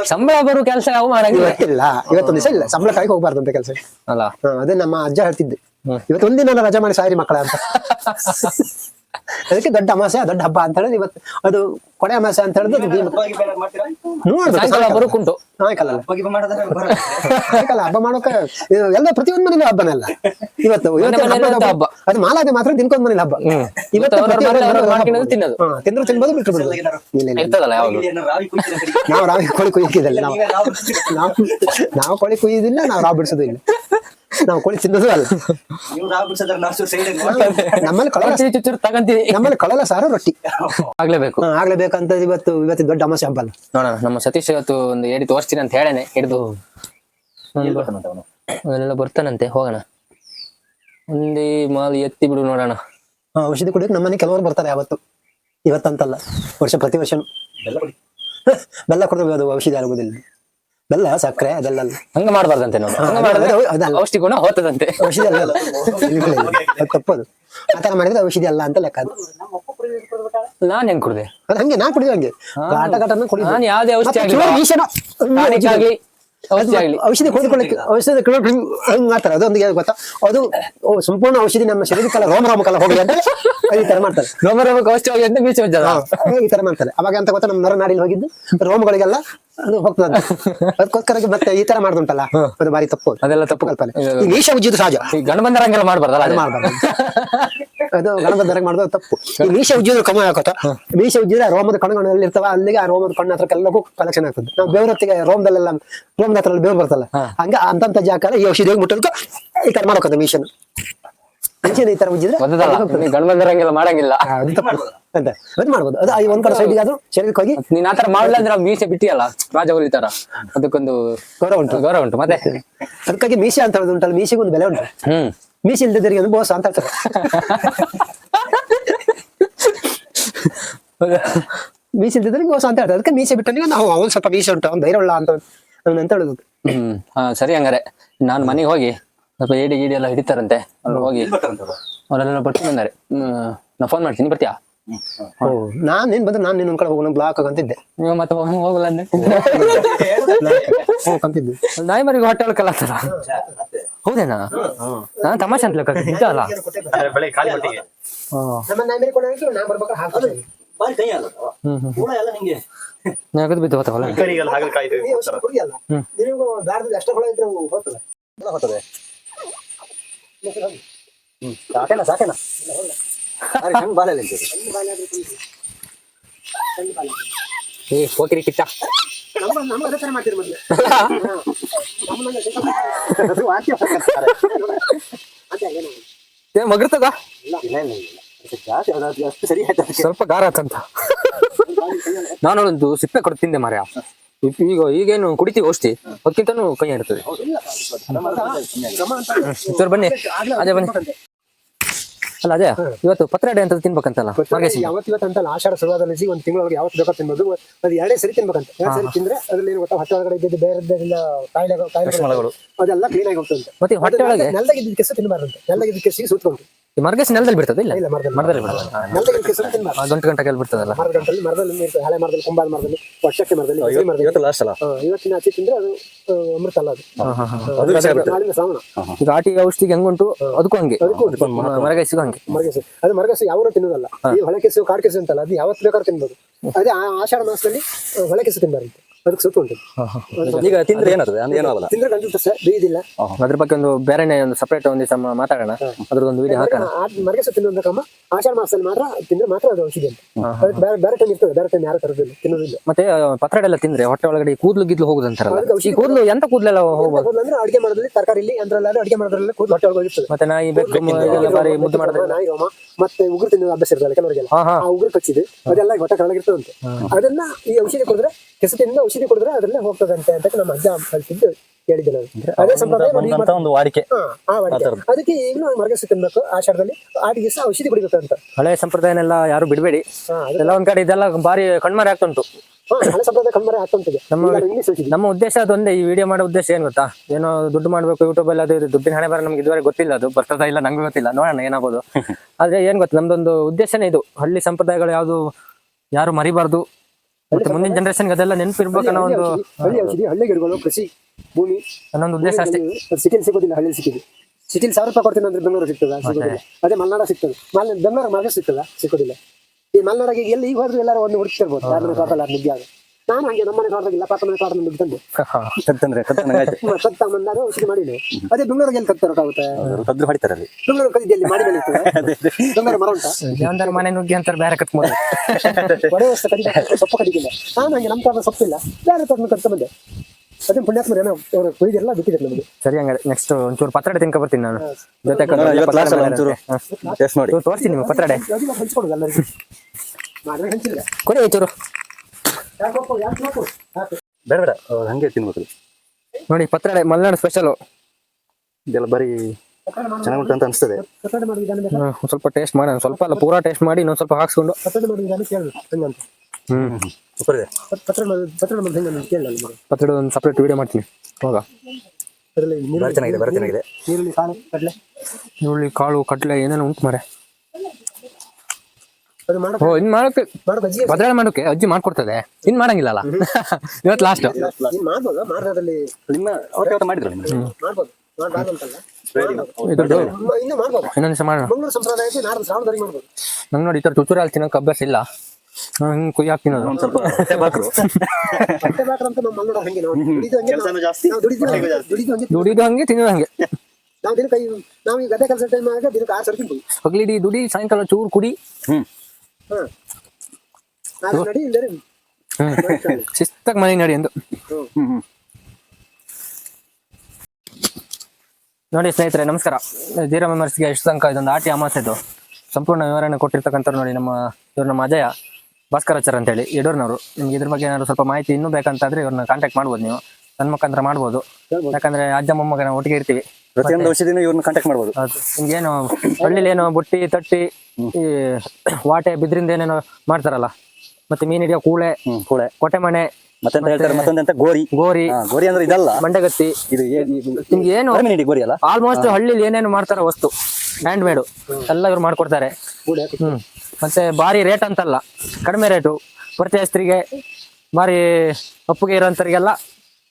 ಸಂಬಳ ಬರೋ ಕೆಲಸ ಯಾವ ಮಾಡಂಗಿಲ್ಲ. ಇಲ್ಲ. ಇವತ್ತೊಂದ್ ದಿವಸ ಇಲ್ಲ. ಸಂಬಳ ಹೋಗ್ಬಾರ್ದು ಅಂತ ಕೆಲಸ. ಅಲ್ಲ. ಅದೇ ನಮ್ಮ ಅಜ್ಜ ಹೇಳ್ತಿದ್ದೆ. ಇವತ್ತು ಒಂದಿನ ರಜಾ ಮಾಡಿ ಸಾರಿ ಮಕ್ಕಳ ಅಂತ. ಅದಕ್ಕೆ ದೊಡ್ಡ ಅಮಾಸೆ ದೊಡ್ಡ ಹಬ್ಬ ಅಂತ ಹೇಳಿ ಇವತ್ತು ಅದು ಕೊಡೆ ಅಮಾಸೆ ಅಂತ ಹೇಳಿದ್ರೆ ಭೀಮ-. ಬರೋಕುಂಟು ಸಾಯಂಕಾಲ. ಸಾಯಂಕಾಲ. ಹಬ್ಬ ಮಾಡೋಕೆ ಎಲ್ಲ ಪ್ರತಿಯೊಂದು ಮನೇಲಿ ಹಬ್ಬನೇ ಅಲ್ಲ. ಇವತ್ತು ಹಬ್ಬ. ಅದು ಮಾತ್ರ ದಿನಕ್ಕೊಂದ್ ಮನೇಲಿ ಹಬ್ಬ. ಇವತ್ತು ತಿನ್ನೋದು. ತಿಂದ್ರು ತಿನ್ಬೋದು ಬಿಟ್ಟು ಕಡೆಗೆ? ನಾವು ರಾವಿ ಕೋಳಿ ಕುಯ್ಕಿದಲ್ಲ ನಾವು. ನೀವೇ ಕೋಳಿ ಕುಯ್ಯೋದಿಲ್ಲ ನಾವು ರಾವ್ ಬಿಡಿಸೋದು ಇಲ್ಲ. ನಾವು ಕೋಳಿ ತಿನ್ನೋದು ಅಲ್ಲ. ನಮ್ಮಲ್ಲಿ ಕಳಲ ತಗಂತೀವಿ ನಮ್ಮಲ್ಲಿ ಕಳಲ ಸಾರು ರೊಟ್ಟಿ. ಆಗ್ಲೇಬೇಕು. ಹಾ, ಆಗ್ಲೇಬೇಕಂತ ಇವತ್ತು ಇವತ್ತು ದೊಡ್ಡ ಅಮಾಸೆ ಹಬ್ಬಲ್ಲ ನೋಡೋಣ ನಮ್ಮ ಸತೀಶ್ ಇವತ್ತು ಒಂದು ಏಡಿ ತೋರಿಸ್ತೀನಿ ಅಂತ ಹೇಳೇನೆ ಹಿಡಿದು ಅವನೆಲ್ಲ ಬರ್ತಾನಂತೆ ಹೋಗೋಣ. ಒಂದೇ ಮಾಲ್ ಎತ್ತಿ ಬಿಡು ನೋಡೋಣ. ಹಾ, ಔಷಧಿ ಕುಡಿಯೋಕೆ ನಮ್ಮನೆ ಕೆಲವರು ಬರ್ತಾರೆ ಯಾವತ್ತು. ಇವತ್ತಂತಲ್ಲ ವರ್ಷ ಪ್ರತಿ ವರ್ಷನು. ಬೆಲ್ಲ ಬೆಲ್ಲ ಕುಡಿದ್ರೆ ಅದು ಔಷಧಿ ಆಗುದಿಲ್ಲ ಬೆಲ್ಲ ಸಕ್ಕರೆ ಅದೆಲ್ಲ ಹಂಗ ಮಾಡ್ಬಾರ್ದಂತೆ ನೋಡಿ. ಹಂಗ ಮಾಡಿದ್ರೆ ಔಷಧಿ ಗುಣ ಹೋತದಂತೆ. ಔಷಧಿ ಅಲ್ಲ ಅದು. ತಪ್ಪದು. ಆತರ ಮಾಡಿದ್ರೆ ಔಷಧಿ ಅಲ್ಲ ಅಂತ ಲೆಕ್ಕ ಅದು. ನಾನ್ ಹೆಂಗ್ ಕುಡ್ದೆ? ಅದು ಹಂಗೆ ನಾ ಕುಡಿದ ಹಂಗೆ. ಕಾಟ ಕಾಟನ ಕುಡಿದು. ನಾನು ಯಾವ್ದೇ ಔಷಧಿ ಆಗ್ಲಿ. ಔಷಧಿ ಕುಡಿದುಕೊಳ್ಳಕ್ಕೆ ಔಷಧಿ ಕುಡಿದು ಹಂಗ್ ಮಾಡ್ತಾರೆ. ಅದೊಂದು ಏನು ಗೊತ್ತಾ? ಅದು ಸಂಪೂರ್ಣ ಔಷಧಿ ನಮ್ಮ ಶರೀರಕ್ಕೆಲ್ಲ ರೋಮ ರೋಮಕ್ಕೆಲ್ಲ ಹೋಗಿದೆ ಅಂತ ಈ ತರ ಮಾಡ್ತಾರೆ. ರೋಮ ರೋಮಕ್ಕೆ ಔಷಧಿ ಹೋಗಿ ಅಂತ ಬೀಚ್ ಈ ತರ ಮಾಡ್ತಾರೆ. ಅವಾಗ ಅಂತ ಗೊತ್ತಾ? ನಮ್ಮ ನರನಾಡಿಲಿ ಹೋಗಿದ್ದು ರೋಮಗಳಿಗೆಲ್ಲ ಅದು ಹೋಗ್ತದೆ ಅದಕ್ಕೋಸ್ಕರ ಮತ್ತೆ ಈ ತರ ಮಾಡ್ದುಂಟಲ್ಲ ಅದು ಬಾರಿ ತಪ್ಪು. ಅದೆಲ್ಲ ತಪ್ಪು. ಕಲ್ಪನೆ. ಈ ಮೀಶ ಉಜ್ಜಿದ್ದು ಸಹಜ. ಈ ಗಂಡ ಬಂದರಂಗೆಲ್ಲ ಮಾಡ್ಬಾರ್ದಲ್ಲ ಅದು ಮಾಡ್ಬಾರ್ದು. ಅದು ಗಣಪತಿ ಮಾಡೋದು ತಪ್ಪು. ಈ ಮೀಶ ಉಜ್ಜಿದ್ರು ಕಮ್ಮಿ ಹಾಕೋತ ಮೀಶ ಉಜ್ಜಿದ್ರೆ ರೋಮದ ಕಣ್ಣುಗಳಲ್ಲಿ ಇರ್ತಾವ ಅಲ್ಲಿಗೆ ಆ ರೋಮದ ಕಣ್ಣು ಹತ್ರ ಎಲ್ಲಕ್ಕೂ ಕಲೆಕ್ಷನ್ ಆಗ್ತದೆ. ನಾವು ಬೇವರತ್ತಿಗೆ ರೋಮದಲ್ಲೆಲ್ಲ ರೋಮದ ಹತ್ರ ಬೇವ್ ಬರ್ತಲ್ಲ. ಹಂಗ ಅಂತಂತ ಜಾಗ ಈ ಔಷಧಿ ಹೋಗಿ ಮುಟ್ಟಲ್ಕ ಈ ತರ ಮಾಡ್ಕೋತ ಮೀಶನ್. ಮೀಶನ್ ಈ ತರ ಉಜ್ಜಿದ್ರೆ ಗೊತ್ತದಲ್ಲ ನೀ ಗಂಡ ಬಂದರಂಗೆಲ್ಲ ಮಾಡಂಗಿಲ್ಲ. ಆ, ಅದು ತಪ್ಪು. ಅಂತ ಅದು ಮಾಡ್ಬೋದು. ಅದು ಒಂದ್ ಕಡೆ ಸೈಡ್ ಆದ್ರೂ ಶರೀರಕ್ಕೆ ಹೋಗಿ ನೀನ್ ಆತರ ಮಾಡ್ಲಿಲ್ಲ ಅಂದ್ರೆ ಮೀಸೆ ಬಿಟ್ಟಿಯಲ್ಲ ರಾಜವರಿ ತರ? ಅದಕ್ಕೊಂದು ಗೌರವ ಉಂಟು. ಗೌರವ ಉಂಟು ಮತ್ತೆ? ಅದಕ್ಕಾಗಿ ಮೀಸೆ ಅಂತ ಹೇಳೋದು ಉಂಟಲ್ಲ ಮೀಸೆಗೆ ಒಂದು ಬೆಲೆ ಉಂಟು. ಹ್ಮ್. ಮೀಸೆ ಇಲ್ದಿದ್ದರಿಗೆ ಅದು ಬೋಸ ಅಂತ ಹೇಳ್ತಾರೆ ಮೀಸೆ ಇಲ್ದಿದ್ದರಿಗೆ ಬೋಸ ಅಂತ ಹೇಳ್ತಾರೆ ಅದಕ್ಕೆ ಮೀಸೆ ಬಿಟ್ಟು ನಾವು ಅವನ್ ಸ್ವಲ್ಪ ಮೀಸೆ ಉಂಟು ಅವ್ನು ಧೈರ್ಯ ಉಳ್ಳ ಅಂತ ಅಂತ ಹೇಳುದು. ಹ್ಮ್. ಹಾ ಸರಿ ಹಂಗಾರೆ. ನಾನ್ ಮನೆಗೆ ಹೋಗಿ ಸ್ವಲ್ಪ ಏಡಿ ಗೀಡಿ ಎಲ್ಲ ಹಿಡಿತಾರಂತೆ. ಅಲ್ಲಿ ಹೋಗಿ? ಅವರೆಲ್ಲ ಬರ್ತೀನಿ ಬಂದಾರೆ. ಹ್ಮ್ ನಾ ಫೋನ್ ಮಾಡ್ತೀನಿ ಬರ್ತೀಯಾ? ಓ ನಾನ್ ನೀನ್ ಬಂದ್ರೆ ನಾನ್ ನಿನ್ನ ಕಡೆ ಹೋಗೋಣ ಬ್ಲಾಕ್ ಆಗಂತಿದ್ದೆ ನೀವು ಮತ್ತೆ ಹೋಗ್- ಹೋಗಲ್ಲ ಅಂದ್ರೆ? ಹೋಗಂತಿದ್ದೆ ನಾಯಿ ಮರಿಗೆ ಹೊಟ್ಟೆ ಒಳಕಲ್ಲ ಸರ ಹೌದೇನಾ? ನಾನು ತಮಾಷೆ ಅಂತ ಲೆಕ್ಕ ನಿಜ ಅಲ್ಲ? ಬೆಳಿಗ್ಗೆ ಖಾಲಿ ಹೊಟ್ಟೆಗೆ ನಾ ಬಾರಿ ಕೈ ಅಲ್ಲ ಹ್ಮ್ ಹ್ಮ್ ಎಲ್ಲ ನಿಂಗೆ. ಬಿದ್ದು ಹೋತವಲ್ಲ ಕೈಗೆಲ್ಲ ಹಾಗಲಕಾಯಿ ದಾರದಲ್ಲಿ ಅಷ್ಟೇ ಹೊಳ ಇದ್ರೆ ಹೋಗ್ತದೆ ಹೋಗ್ತದೆ ಸಾಕೇನ ಸಾಕೇನ? ಏ ನಮ್ಮ ಸರಿ ಸ್ವಲ್ಪ ಗಾರ ನಾನು ಒಂದು ಸಿಪ್ಪೆ ತಿಂದೆ ಮಾರ್ಯ ಇಪ್- ಈಗ ಈಗೇನು ಕುಡಿತೀವಿ ಔಷಧಿ. ಅದಕ್ಕಿಂತನು ಕೈ ಇರ್ತದೆ ಸರ್ ಬನ್ನಿ. ಅದೇ ಬನ್ನಿ. ಅಲ್ಲ ಅದೇ ಇವತ್ತು ಪತ್ರಡೆ ಅಂತ ತಿನ್ಬೇಕಂತಲ್ಲ ಮಾರ್ಗೇಶಿ ಯಾವತ್ತು ಇವತ್ತು ಅಂತಲ್ಲ ಆಷಾಢ ಶುರುವಾದಲ್ಲಿ ಒಂದು ತಿಂಗಳವರೆಗೆ ಯಾವತ್ತು ಬೇಕಾ ತಿನ್ಬೋದು. ಅದು ಎರಡೇ ಸರಿ ತಿನ್ಬೇಕಂತ. ಎರಡು ಸರಿ ತಿಂದ್ರೆ ಅದ್ರಲ್ಲಿ ಏನು ಗೊತ್ತಾ ಹೊಟ್ಟೆ ಒಳಗಡೆ ಇದ್ದಿದ್ದು ಬೇರೆ ಕಾಯಿಲೆ ಕಾಯಿಲೆ. ಅದೆಲ್ಲ ಕ್ಲೀನ್ ಆಗಿ ಹೋಗ್ತದೆ ಮತ್ತೆ ಹೊಟ್ಟೆ ಒಳಗೆ? ನೆಲದಾಗಿದ್ದ ಕೆಸ ತಿನ್ಬಾರ್ದಂತೆ. ನೆಲದಾಗಿದ್ದ ಕೆಸಿಗೆ ಸುತ್ಕೊಂಡು ಈ ಮರ್ಗೇಶ್ ನೆಲದಲ್ಲಿ ಬಿಡ್ತದೆ ಇಲ್ಲ? ಇಲ್ಲ ಮರದಲ್ಲಿ ಮರದಲ್ಲಿ ಬಿಡಲ್ಲ. ನೆಲದಾಗಿದ್ದ ಕೆಸ ತಿನ್ಬಾರ್ದು. ಗಂಟು ಗಂಟೆಗೆ ಬಿಡ್ತದಲ್ಲ? ಮರದ ಗಂಟಲ್ಲಿ ಮರದಲ್ಲಿ ಇರ್ತದೆ ಹಳೆ ಮರದಲ್ಲಿ ಕುಂಬಾದ ಮರದಲ್ಲಿ ವರ್ಷಕ್ಕೆ ಮರದಲ್ಲಿ ಹಸಿ ಮರದಲ್ಲಿ. ಇವತ್ತು ಲಾಸ್ಟ್ ಅಲ್ಲ? ಹಾ, ಇವತ್ತಿನ ಹಚ್ಚಿ ತಿಂದ್ರೆ ಅದು ಆ, ಅಮೃತ ಅಲ್ಲ ಅದು. ಅದು ವಿಷಯ ಬಿಟ್ಟು. ನಾಳಿನ ಶ್ರಾವಣ. ಈಗ ಆಟಿ ಔಷಧಿಗೆ ಹೆಂಗುಂಟು? ಅದಕ್ಕೂ ಹಂಗೆ. ಮರಗೇಸಿಗೂ ಹಂಗೆ. ಮರಗೆಸು. ಅದು ಮರಗೆಸು ಯಾವಾಗ ತಿನ್ನೋದಲ್ಲ. ಈ ಹೊಳೆ ಕೆಸು ಕಾಡು ಕೆಸು ಅಂತಲ್ಲ ಅದು ಯಾವತ್ತು ಬೇಕಾದ್ರೂ ತಿನ್ಬೋದು. ಅದೇ ಆ ಆಷಾಢ ಮಾಸದಲ್ಲಿ ಆ, ಹೊಳೆ ಕೆಸು ತಿನ್ಬಾರ್ದು ಅದಕ್ಕೆ ಸುತ್ತ ಉಂಟು. ಈಗ ತಿಂದ್ರೆ ಏನಾಗ್ತದೆ? ಅಂದ್ರೆ ಏನೂ ಆಗಲ್ಲ ತಿಂದ್ರೆ ಗಂಟಲು ಸರ್ ಬೀದಿಲ್ಲ ಅದ್ರ ಬಗ್ಗೆ ಒಂದು ಬೇರೆ ಒಂದು ಸಪರೇಟ್ ಒಂದು ಸಮ ಮಾತಾಡೋಣ. ಅದ್ರದ್ದೊಂದು ವಿಡಿಯೋ ಹಾಕೋಣ. ಮರಗೆಸು ತಿನ್ನುವಂತ ಕಮ್ಮ ಆಷಾಢ ಮಾಸದಲ್ಲಿ ಮಾತ್ರ ತಿಂದ್ರೆ ಮಾತ್ರ ಅದು ಔಷಧಿ ಅಂತ. ಬೇರೆ ಬೇರೆ ಟೈಮ್ ಇರ್ತದೆ ಬೇರೆ ಟೈಮ್ ಯಾರು ತರೋದಿಲ್ಲ ತಿನ್ನೋದಿಲ್ಲ. ಮತ್ತೆ ಪತ್ರಡೆಲ್ಲ ತಿಂದ್ರೆ ಹೊಟ್ಟೆ ಒಳಗಡೆ ಕೂದಲು ಗಿದ್ಲು ಹೋಗುದಂತಾರಲ್ಲ ಈ ಕೂದ್ಲು ಎಂತ ಕೂದಲೆಲ್ಲ ಹೋಗ್ಬೋದು ಕೂದಲು ಅಂದ್ರೆ ಅಡಿಗೆ ಮಾಡೋದ್ರಲ್ಲಿ ಇಲ್ಲಿ ಅಂದ್ರಲ್ಲ ಅಡಿಗೆ ಮಾಡೋದ್ರಲ್ಲಿ ಕೂದಲು ಹೊಟ್ಟೆ ಒಳಗೆ ಹೋಗಿರ್ತದೆ. ಮತ್ತೆ ನಾಯಿ ಬೆಕ್ಕು ಇದೆಲ್ಲ ಬಾರಿ ಮುದ್ದು ಮಾಡಿದ್ರೆ? ನಾಯಿ ರೋಮ ಮತ್ತೆ ಉಗುರು ತಿನ್ನುವ ಅಭ್ಯಾಸ ಇರ್ತದೆ ಕೆಲವರಿಗೆ ಆ ಉಗುರು ಕಚ್ಚಿದೆ ಅದೆಲ್ಲ ಹೊಟ್ಟೆ ಒಳಗಿರ್ತದಂತೆ ಅದನ್ನ ಈ ಔಷಧಿ ಕೊಡಿದ್ರೆ ಕೆಸತಿಂದ ಔಷಧಿ ಕುಡಿದ್ರೆ ಅದ್ರಲ್ಲೇ ಹೋಗ್ತದಂತೆ ಅಂತ ನಮ್ಮ ಅಜ್ಜ ಕಲ್ತಿದ್ದು ಕೇಳಿದ್ದೆ ನಾನು. ಅದೇ ಸಂಪ್ರದಾಯ ಒಂದು ವಾಡಿಕೆ. ಆ ವಾಡಿಕೆ. ಅದಕ್ಕೆ ಈಗಲೂ ತಿನ್ಬೇಕು ಆಷಾಢದಲ್ಲಿ. ಆಟಿಗೆ ಸಹ ಔಷಧಿ ಕುಡಿಬೇಕಂತ. ಹಳೆ ಸಂಪ್ರದಾಯನೆಲ್ಲ ಯಾರು ಬಿಡಬೇಡಿ. ಎಲ್ಲ ಒಂದ್ ಕಡೆ ಇದೆಲ್ಲ ಬಾರಿ ಕಣ್ಮರೆ ಆಗ್ತುಂಟು. ನಮ್ಮ- ಉದ್ದೇಶ ಅದೊಂದೇ. ಈ ವಿಡಿಯೋ ಮಾಡೋ ಉದ್ದೇಶ ಏನ್ ಗೊತ್ತಾ? ಏನೋ ದುಡ್ಡು ಮಾಡ್ಬೇಕು ಯೂಟ್ಯೂಬ್ ಅಲ್ಲಿ ಅದು ದುಡ್ಡಿನ ಹಣೆ ಬರ ನಮ್ಗೆ ಇದುವರೆಗೆ ಗೊತ್ತಿಲ್ಲ ಅದು. ಬರ್ತದ ಇಲ್ಲ ನಂಗೆ ಗೊತ್ತಿಲ್ಲ. ನೋಡೋಣ ಏನಾಗೋದು. ಆದ್ರೆ ಏನ್ ಗೊತ್ತಾ? ನಮ್ದೊಂದು ಉದ್ದೇಶನೇ ಇದು. ಹಳ್ಳಿ ಸಂಪ್ರದಾಯಗಳು ಯಾವ್ದು ಯಾರು ಮರಿಬಾರ್ದು. ಮುಂದಿನ ಜನರೇಷನ್ಗೆ ಅದೆಲ್ಲ ನೆನಪಿರ್ಬೇಕು ಅನ್ನೋ ಒಂದು ಹಳ್ಳಿ ಔಷಧಿ ಹಳ್ಳಿ ಗಿಡಗಳು ಕೃಷಿ ಭೂಮಿ ಅನ್ನೊಂದು ಉದ್ದೇಶ ಅಷ್ಟೇ. ಸಿಟಿಲಿ ಸಿಗೋದಿಲ್ಲ ಹಳ್ಳಿ ಸಿಕ್ಕಿದೆ ಸಿಟಿಲಿ ಸಾವಿರ ರೂಪಾಯಿ ಕೊಡ್ತೀನಿ ಅಂದ್ರೆ ಬೆಂಗಳೂರು ಸಿಗ್ತದ? ಸಿಗೋದಿಲ್ಲ. ಅದೇ ಮಲ್ನಾಡ ಸಿಗ್ತದೆ. ಮಲ್ ಬೆಂಗಳೂರು ಮಾರ್ಗ ಸಿಗ್ತದ? ಸಿಗೋದಿಲ್ಲ ಈ ಮಲ್ನಾಡಿಗೆ ಎಲ್ಲಿ ಈಗ ಹೋದ್ರೆ ಎಲ್ಲರೂ ಒಂದು ಹುಡುಕ್ತಿರ್ಬೋದು. ಯಾರ ನುಗ್ಗಿ ಆಗ. ನಾನು ಹಂಗೆ ನಮ್ಮ ಮನೆ ತೋಟದಾಗಿಲ್ಲ ಪಾಪ ಮನೆ ಕಾಡ್ ನುಗ್ಗಿ ತಂದೆ ಕತ್ತಂದ್ರೆ ಕತ್ತ ಬಂದಾಗ ಔಷಧಿ ಮಾಡಿಲ್ಲ ಅದೇ ಬೆಂಗಳೂರಿಗೆ ಎಲ್ಲಿ ಕತ್ತರಕ್ಕಾಗುತ್ತೆ ಕದ್ರು ಹೊಡಿತಾರೆ ಅಲ್ಲಿ ಬೆಂಗಳೂರು ಕದಿದ್ದಲ್ಲಿ ಮಾಡಿ ಮೇಲೆ ಬೆಂಗಳೂರು ಮರ ಉಂಟಾ ಯಾವ್ದಾರ ಮನೆ ನುಗ್ಗಿ ಅಂತಾರೆ ಬೇರೆ ಕತ್ಬೋದು ಒಡೆ ವಸ್ತು ಕಡಿಬೇಕು ಸೊಪ್ಪು ಕಡಿಗಿಲ್ಲ ನಾನು ಹಂಗೆ ನಮ್ಮ ತೋಟದ ಸೊಪ್ಪಿಲ್ಲ ಬೇರೆ ತೋಟನ ಕಟ್ಕೊಂಡ್ ಬಂದೆ ಅದೇ ಪುಣ್ಯಾತ್ಮರು ಏನೋ ಅವರು ಕೊಯ್ದೆಲ್ಲ ಬಿಟ್ಟಿದ್ದಾರೆ ನಮಗೆ ಸರಿ ಹಂಗಾರೆ ನೆಕ್ಸ್ಟ್ ಒಂಚೂರು ಪತ್ರಡೆ ತಿನ್ಕೊ ಬರ್ತೀನಿ ನಾನು ಜೊತೆ ಮಾಡಿ ತೋರಿಸ್ತೀನಿ ನಿಮ್ಗೆ ಪತ್ರಡೆ ಹಂಚ್ಕೊಡುದು ಎಲ್ಲರಿಗೂ ಕೊಡಿ ಒಂಚೂರು ಯಾಕೆ ಹೋಗ್ಬೋದು ಯಾಕೆ ಹೋಗ್ಬೋದು ಸಾಕು ಬೇಡ ಬೇಡ. ಹಂಗೆ ತಿನ್ಬೋದು ನೋಡಿ ಪತ್ರಡೆ ಮಲೆನಾಡು ಸ್ಪೆಷಲ್ ಇದೆಲ್ಲ ಬರೀ ಚೆನ್ನಾಗಿ ಅಂತ ಅನಿಸ್ತದೆ. ಸ್ವಲ್ಪ ಟೇಸ್ಟ್ ಮಾಡಿ ಸ್ವಲ್ಪ ಅಲ್ಲ ಪೂರಾ ಟೇಸ್ಟ್ ಮಾಡಿ ಇನ್ನೊಂದು ಸ್ವಲ್ಪ ಹಾಕ್ಸ್ಕೊಂಡು. ಹ್ಮ್. ಸೂಪರ್ ಇದೆ ಪತ್ರಡೆ ಒಂದು ಸಪ್ರೇಟ್ ವಿಡಿಯೋ ಮಾಡ್ತೀನಿ. ಭಾಳ ಚೆನ್ನಾಗಿದೆ ಭಾಳ ಚೆನ್ನಾಗಿದೆ. ಈರುಳ್ಳಿ ಕಾಳು ಕಡಲೆ ಏನೇನೋ ಉಂಟು ಮಾರೆ ಓ ಇನ್ ಮಾಡೋಕೆ ಬದಲಾವಣೆ ಮಾಡೋಕೆ ಅಜ್ಜಿ ಮಾಡ್ಕೊಡ್ತದೆ. ಇನ್ ಮಾಡಂಗಿಲ್ಲಲ್ಲ? ಇವತ್ತು ಲಾಸ್ಟ್ ಇನ್ನೊಂದ್ ಮಾಡೋಣ. ನಂಗೆ ನೋಡಿ ಈ ಥರ ಚುಚೂರಿ ಹಾಲು ತಿನ್ನೋಕೆ ಅಭ್ಯಾಸ ಇಲ್ಲ. ನಾನು ಕುಯ್ಯ ಹಾಕ್ತೀನಿ ಒಂದು ಸ್ವಲ್ಪ ಹೊಟ್ಟೆ ಬಾಕ್ರು. ಹೊಟ್ಟೆ ಬಾಕ್ರ ಅಂತ ನಮ್ಮ ಮಲ್ನಾಡ ಹಂಗೆ ನಾವು ದುಡಿದು ಹಂಗೆ ಜಾಸ್ತಿ. ದುಡಿದು ಹಂಗೆ ಹಂಗೆ ತಿನ್ನೋದು ಹಂಗೆ. ನಾವು ದಿನಕ್ಕೆ ನಾವು ಈ ಗದ್ದೆ ಕೆಲಸ ಟೈಮ್ ಆಗ ದಿನಕ್ಕೆ ಆರು ಸರಿ ತಿಂತೀವಿ ದುಡಿ ಸಾಯಂಕಾಲ ಚೂರು ಕುಡಿ. ಶಿಸ್ತಾಗಿ ಮನೆ ನಡಿ ಎಂದು. ನೋಡಿ ಸ್ನೇಹಿತರೆ ನಮಸ್ಕಾರ. ಜೀರೋ ಮೆಮರ್ಸ್ಗೆ ಎಷ್ಟು ತನಕ ಇದೊಂದು ಆಟಿ ಅಮಾಸೆದು. ಸಂಪೂರ್ಣ ವಿವರಣೆ ಕೊಟ್ಟಿರ್ತಕ್ಕಂಥ ನೋಡಿ ನಮ್ಮ ಇವ್ರು ನಮ್ಮ ಅಜಯ ಅಂತ ಅಂತೇಳಿ ಯಡೂರ್ನವರು. ನಿಮ್ಗೆ ಇದ್ರ ಬಗ್ಗೆ ಏನಾದ್ರು ಸ್ವಲ್ಪ ಮಾಹಿತಿ ಇನ್ನೂ ಬೇಕಂತಾದ್ರೆ ಇವ್ರನ್ನ ಕಾಂಟ್ಯಾಕ್ಟ್ ಮಾಡ್ಬೋದು ನೀವು. ನನ್ನ ಮುಖಾಂತರ ಮಾಡ್ಬೋದು. ಯಾಕಂದ್ರೆ ಅಜ್ಜ ಮೊಮ್ಮಗ ನಾವು ಒಟ್ಟಿಗೆ ಇರ್ತೀವಿ. ಪ್ರತಿಯೊಂದು ಔಷಧಿನೂ ಇವ್ರನ್ನ ಕಾಂಟ್ಯಾಕ್ಟ್ ಮಾಡ್ಬೋದು. ನಿಮ್ಗೆ ಏನು ಹಳ್ಳಿಲಿ ಏನು ಬುಟ್ಟಿ ತಟ್ಟಿ ಈ ವಾಟೆ ಬಿದ್ರಿಂದ ಏನೇನೋ ಮಾಡ್ತಾರಲ್ಲ ಮತ್ತೆ ಮೀನ್ ಹಿಡಿಯೋ ಕೂಳೆ ಕೂಳೆ ಕೊಟ್ಟೆ ಮನೆ ಮತ್ತೆ ಹೇಳ್ತಾರೆ ಮತ್ತೊಂದೆಂತ ಗೋರಿ. ಗೋರಿ ಗೋರಿ ಅಂದ್ರೆ ಇದಲ್ಲ. ಮಂಡಗತ್ತಿ. ಇದು ನಿಮ್ಗೆ ಏನು ಗೋರಿ ಅಲ್ಲ? ಆಲ್ಮೋಸ್ಟ್ ಹಳ್ಳಿಲಿ ಏನೇನು ಮಾಡ್ತಾರ ವಸ್ತು ಹ್ಯಾಂಡ್ ಮೇಡ್ ಎಲ್ಲ ಇವ್ರು ಮಾಡ್ಕೊಡ್ತಾರೆ. ಹ್ಮ್. ಮತ್ತೆ ಭಾರಿ ರೇಟ್ ಅಂತಲ್ಲ ಕಡಿಮೆ ರೇಟು ಪರಿಚಯಸ್ಥರಿಗೆ ಭಾರಿ ಒಪ್ಪಿಗೆ ಇರೋಂಥವ್ರಿಗೆಲ್ಲ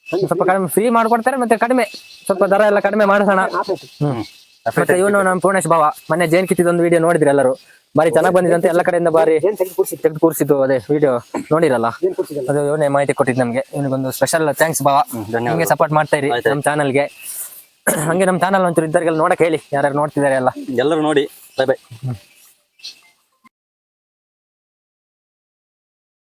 ಸ್ವಲ್ಪ ಕಡಿಮೆ ಫ್ರೀ ಮಾಡ್ಕೊಡ್ತಾರೆ ಮತ್ತೆ ಕಡಿಮೆ ಸ್ವಲ್ಪ ದರ ಎಲ್ಲ ಕಡಿಮೆ ಮಾಡಿಸೋಣ. ಹ್ಮ್. ಮತ್ತೆ ಇವನು ನಮ್ಮ ಪೂರ್ಣೇಶ್ ಭಾವ. ಮೊನ್ನೆ ಜೇನ್ ಕಿತ್ತಿದೊಂದು ವಿಡಿಯೋ ನೋಡಿದ್ರಿ ಎಲ್ಲರೂ? ಬಾರಿ ಚೆನ್ನಾಗಿ ಬಂದಿದೆ ಅಂತ ಎಲ್ಲ ಕಡೆಯಿಂದ ಬಾರಿ ತೆಗೆದು ಕೂರಿಸಿದ್ದು. ಅದೇ ವಿಡಿಯೋ ನೋಡಿರಲ್ಲ? ಅದು ಇವನೇ ಮಾಹಿತಿ ಕೊಟ್ಟಿದ್ದು ನಮ್ಗೆ. ಇವನಿಗೊಂದು ಸ್ಪೆಷಲ್ ಥ್ಯಾಂಕ್ಸ್ ಭಾವ. ನಿಮಗೆ ಸಪೋರ್ಟ್ ಮಾಡ್ತಾ ಇರಿ ನಮ್ಮ ಚಾನಲ್ಗೆ ಹಂಗೆ ನಮ್ಮ ಚಾನಲ್ ಒಂಚೂರು ಇದ್ದಾರೆ ನೋಡಕ್ಕೆ ಹೇಳಿ. ಯಾರು ನೋಡ್ತಿದ್ದಾರೆ ಎಲ್ಲ. ಎಲ್ಲರೂ ನೋಡಿ. Bye bye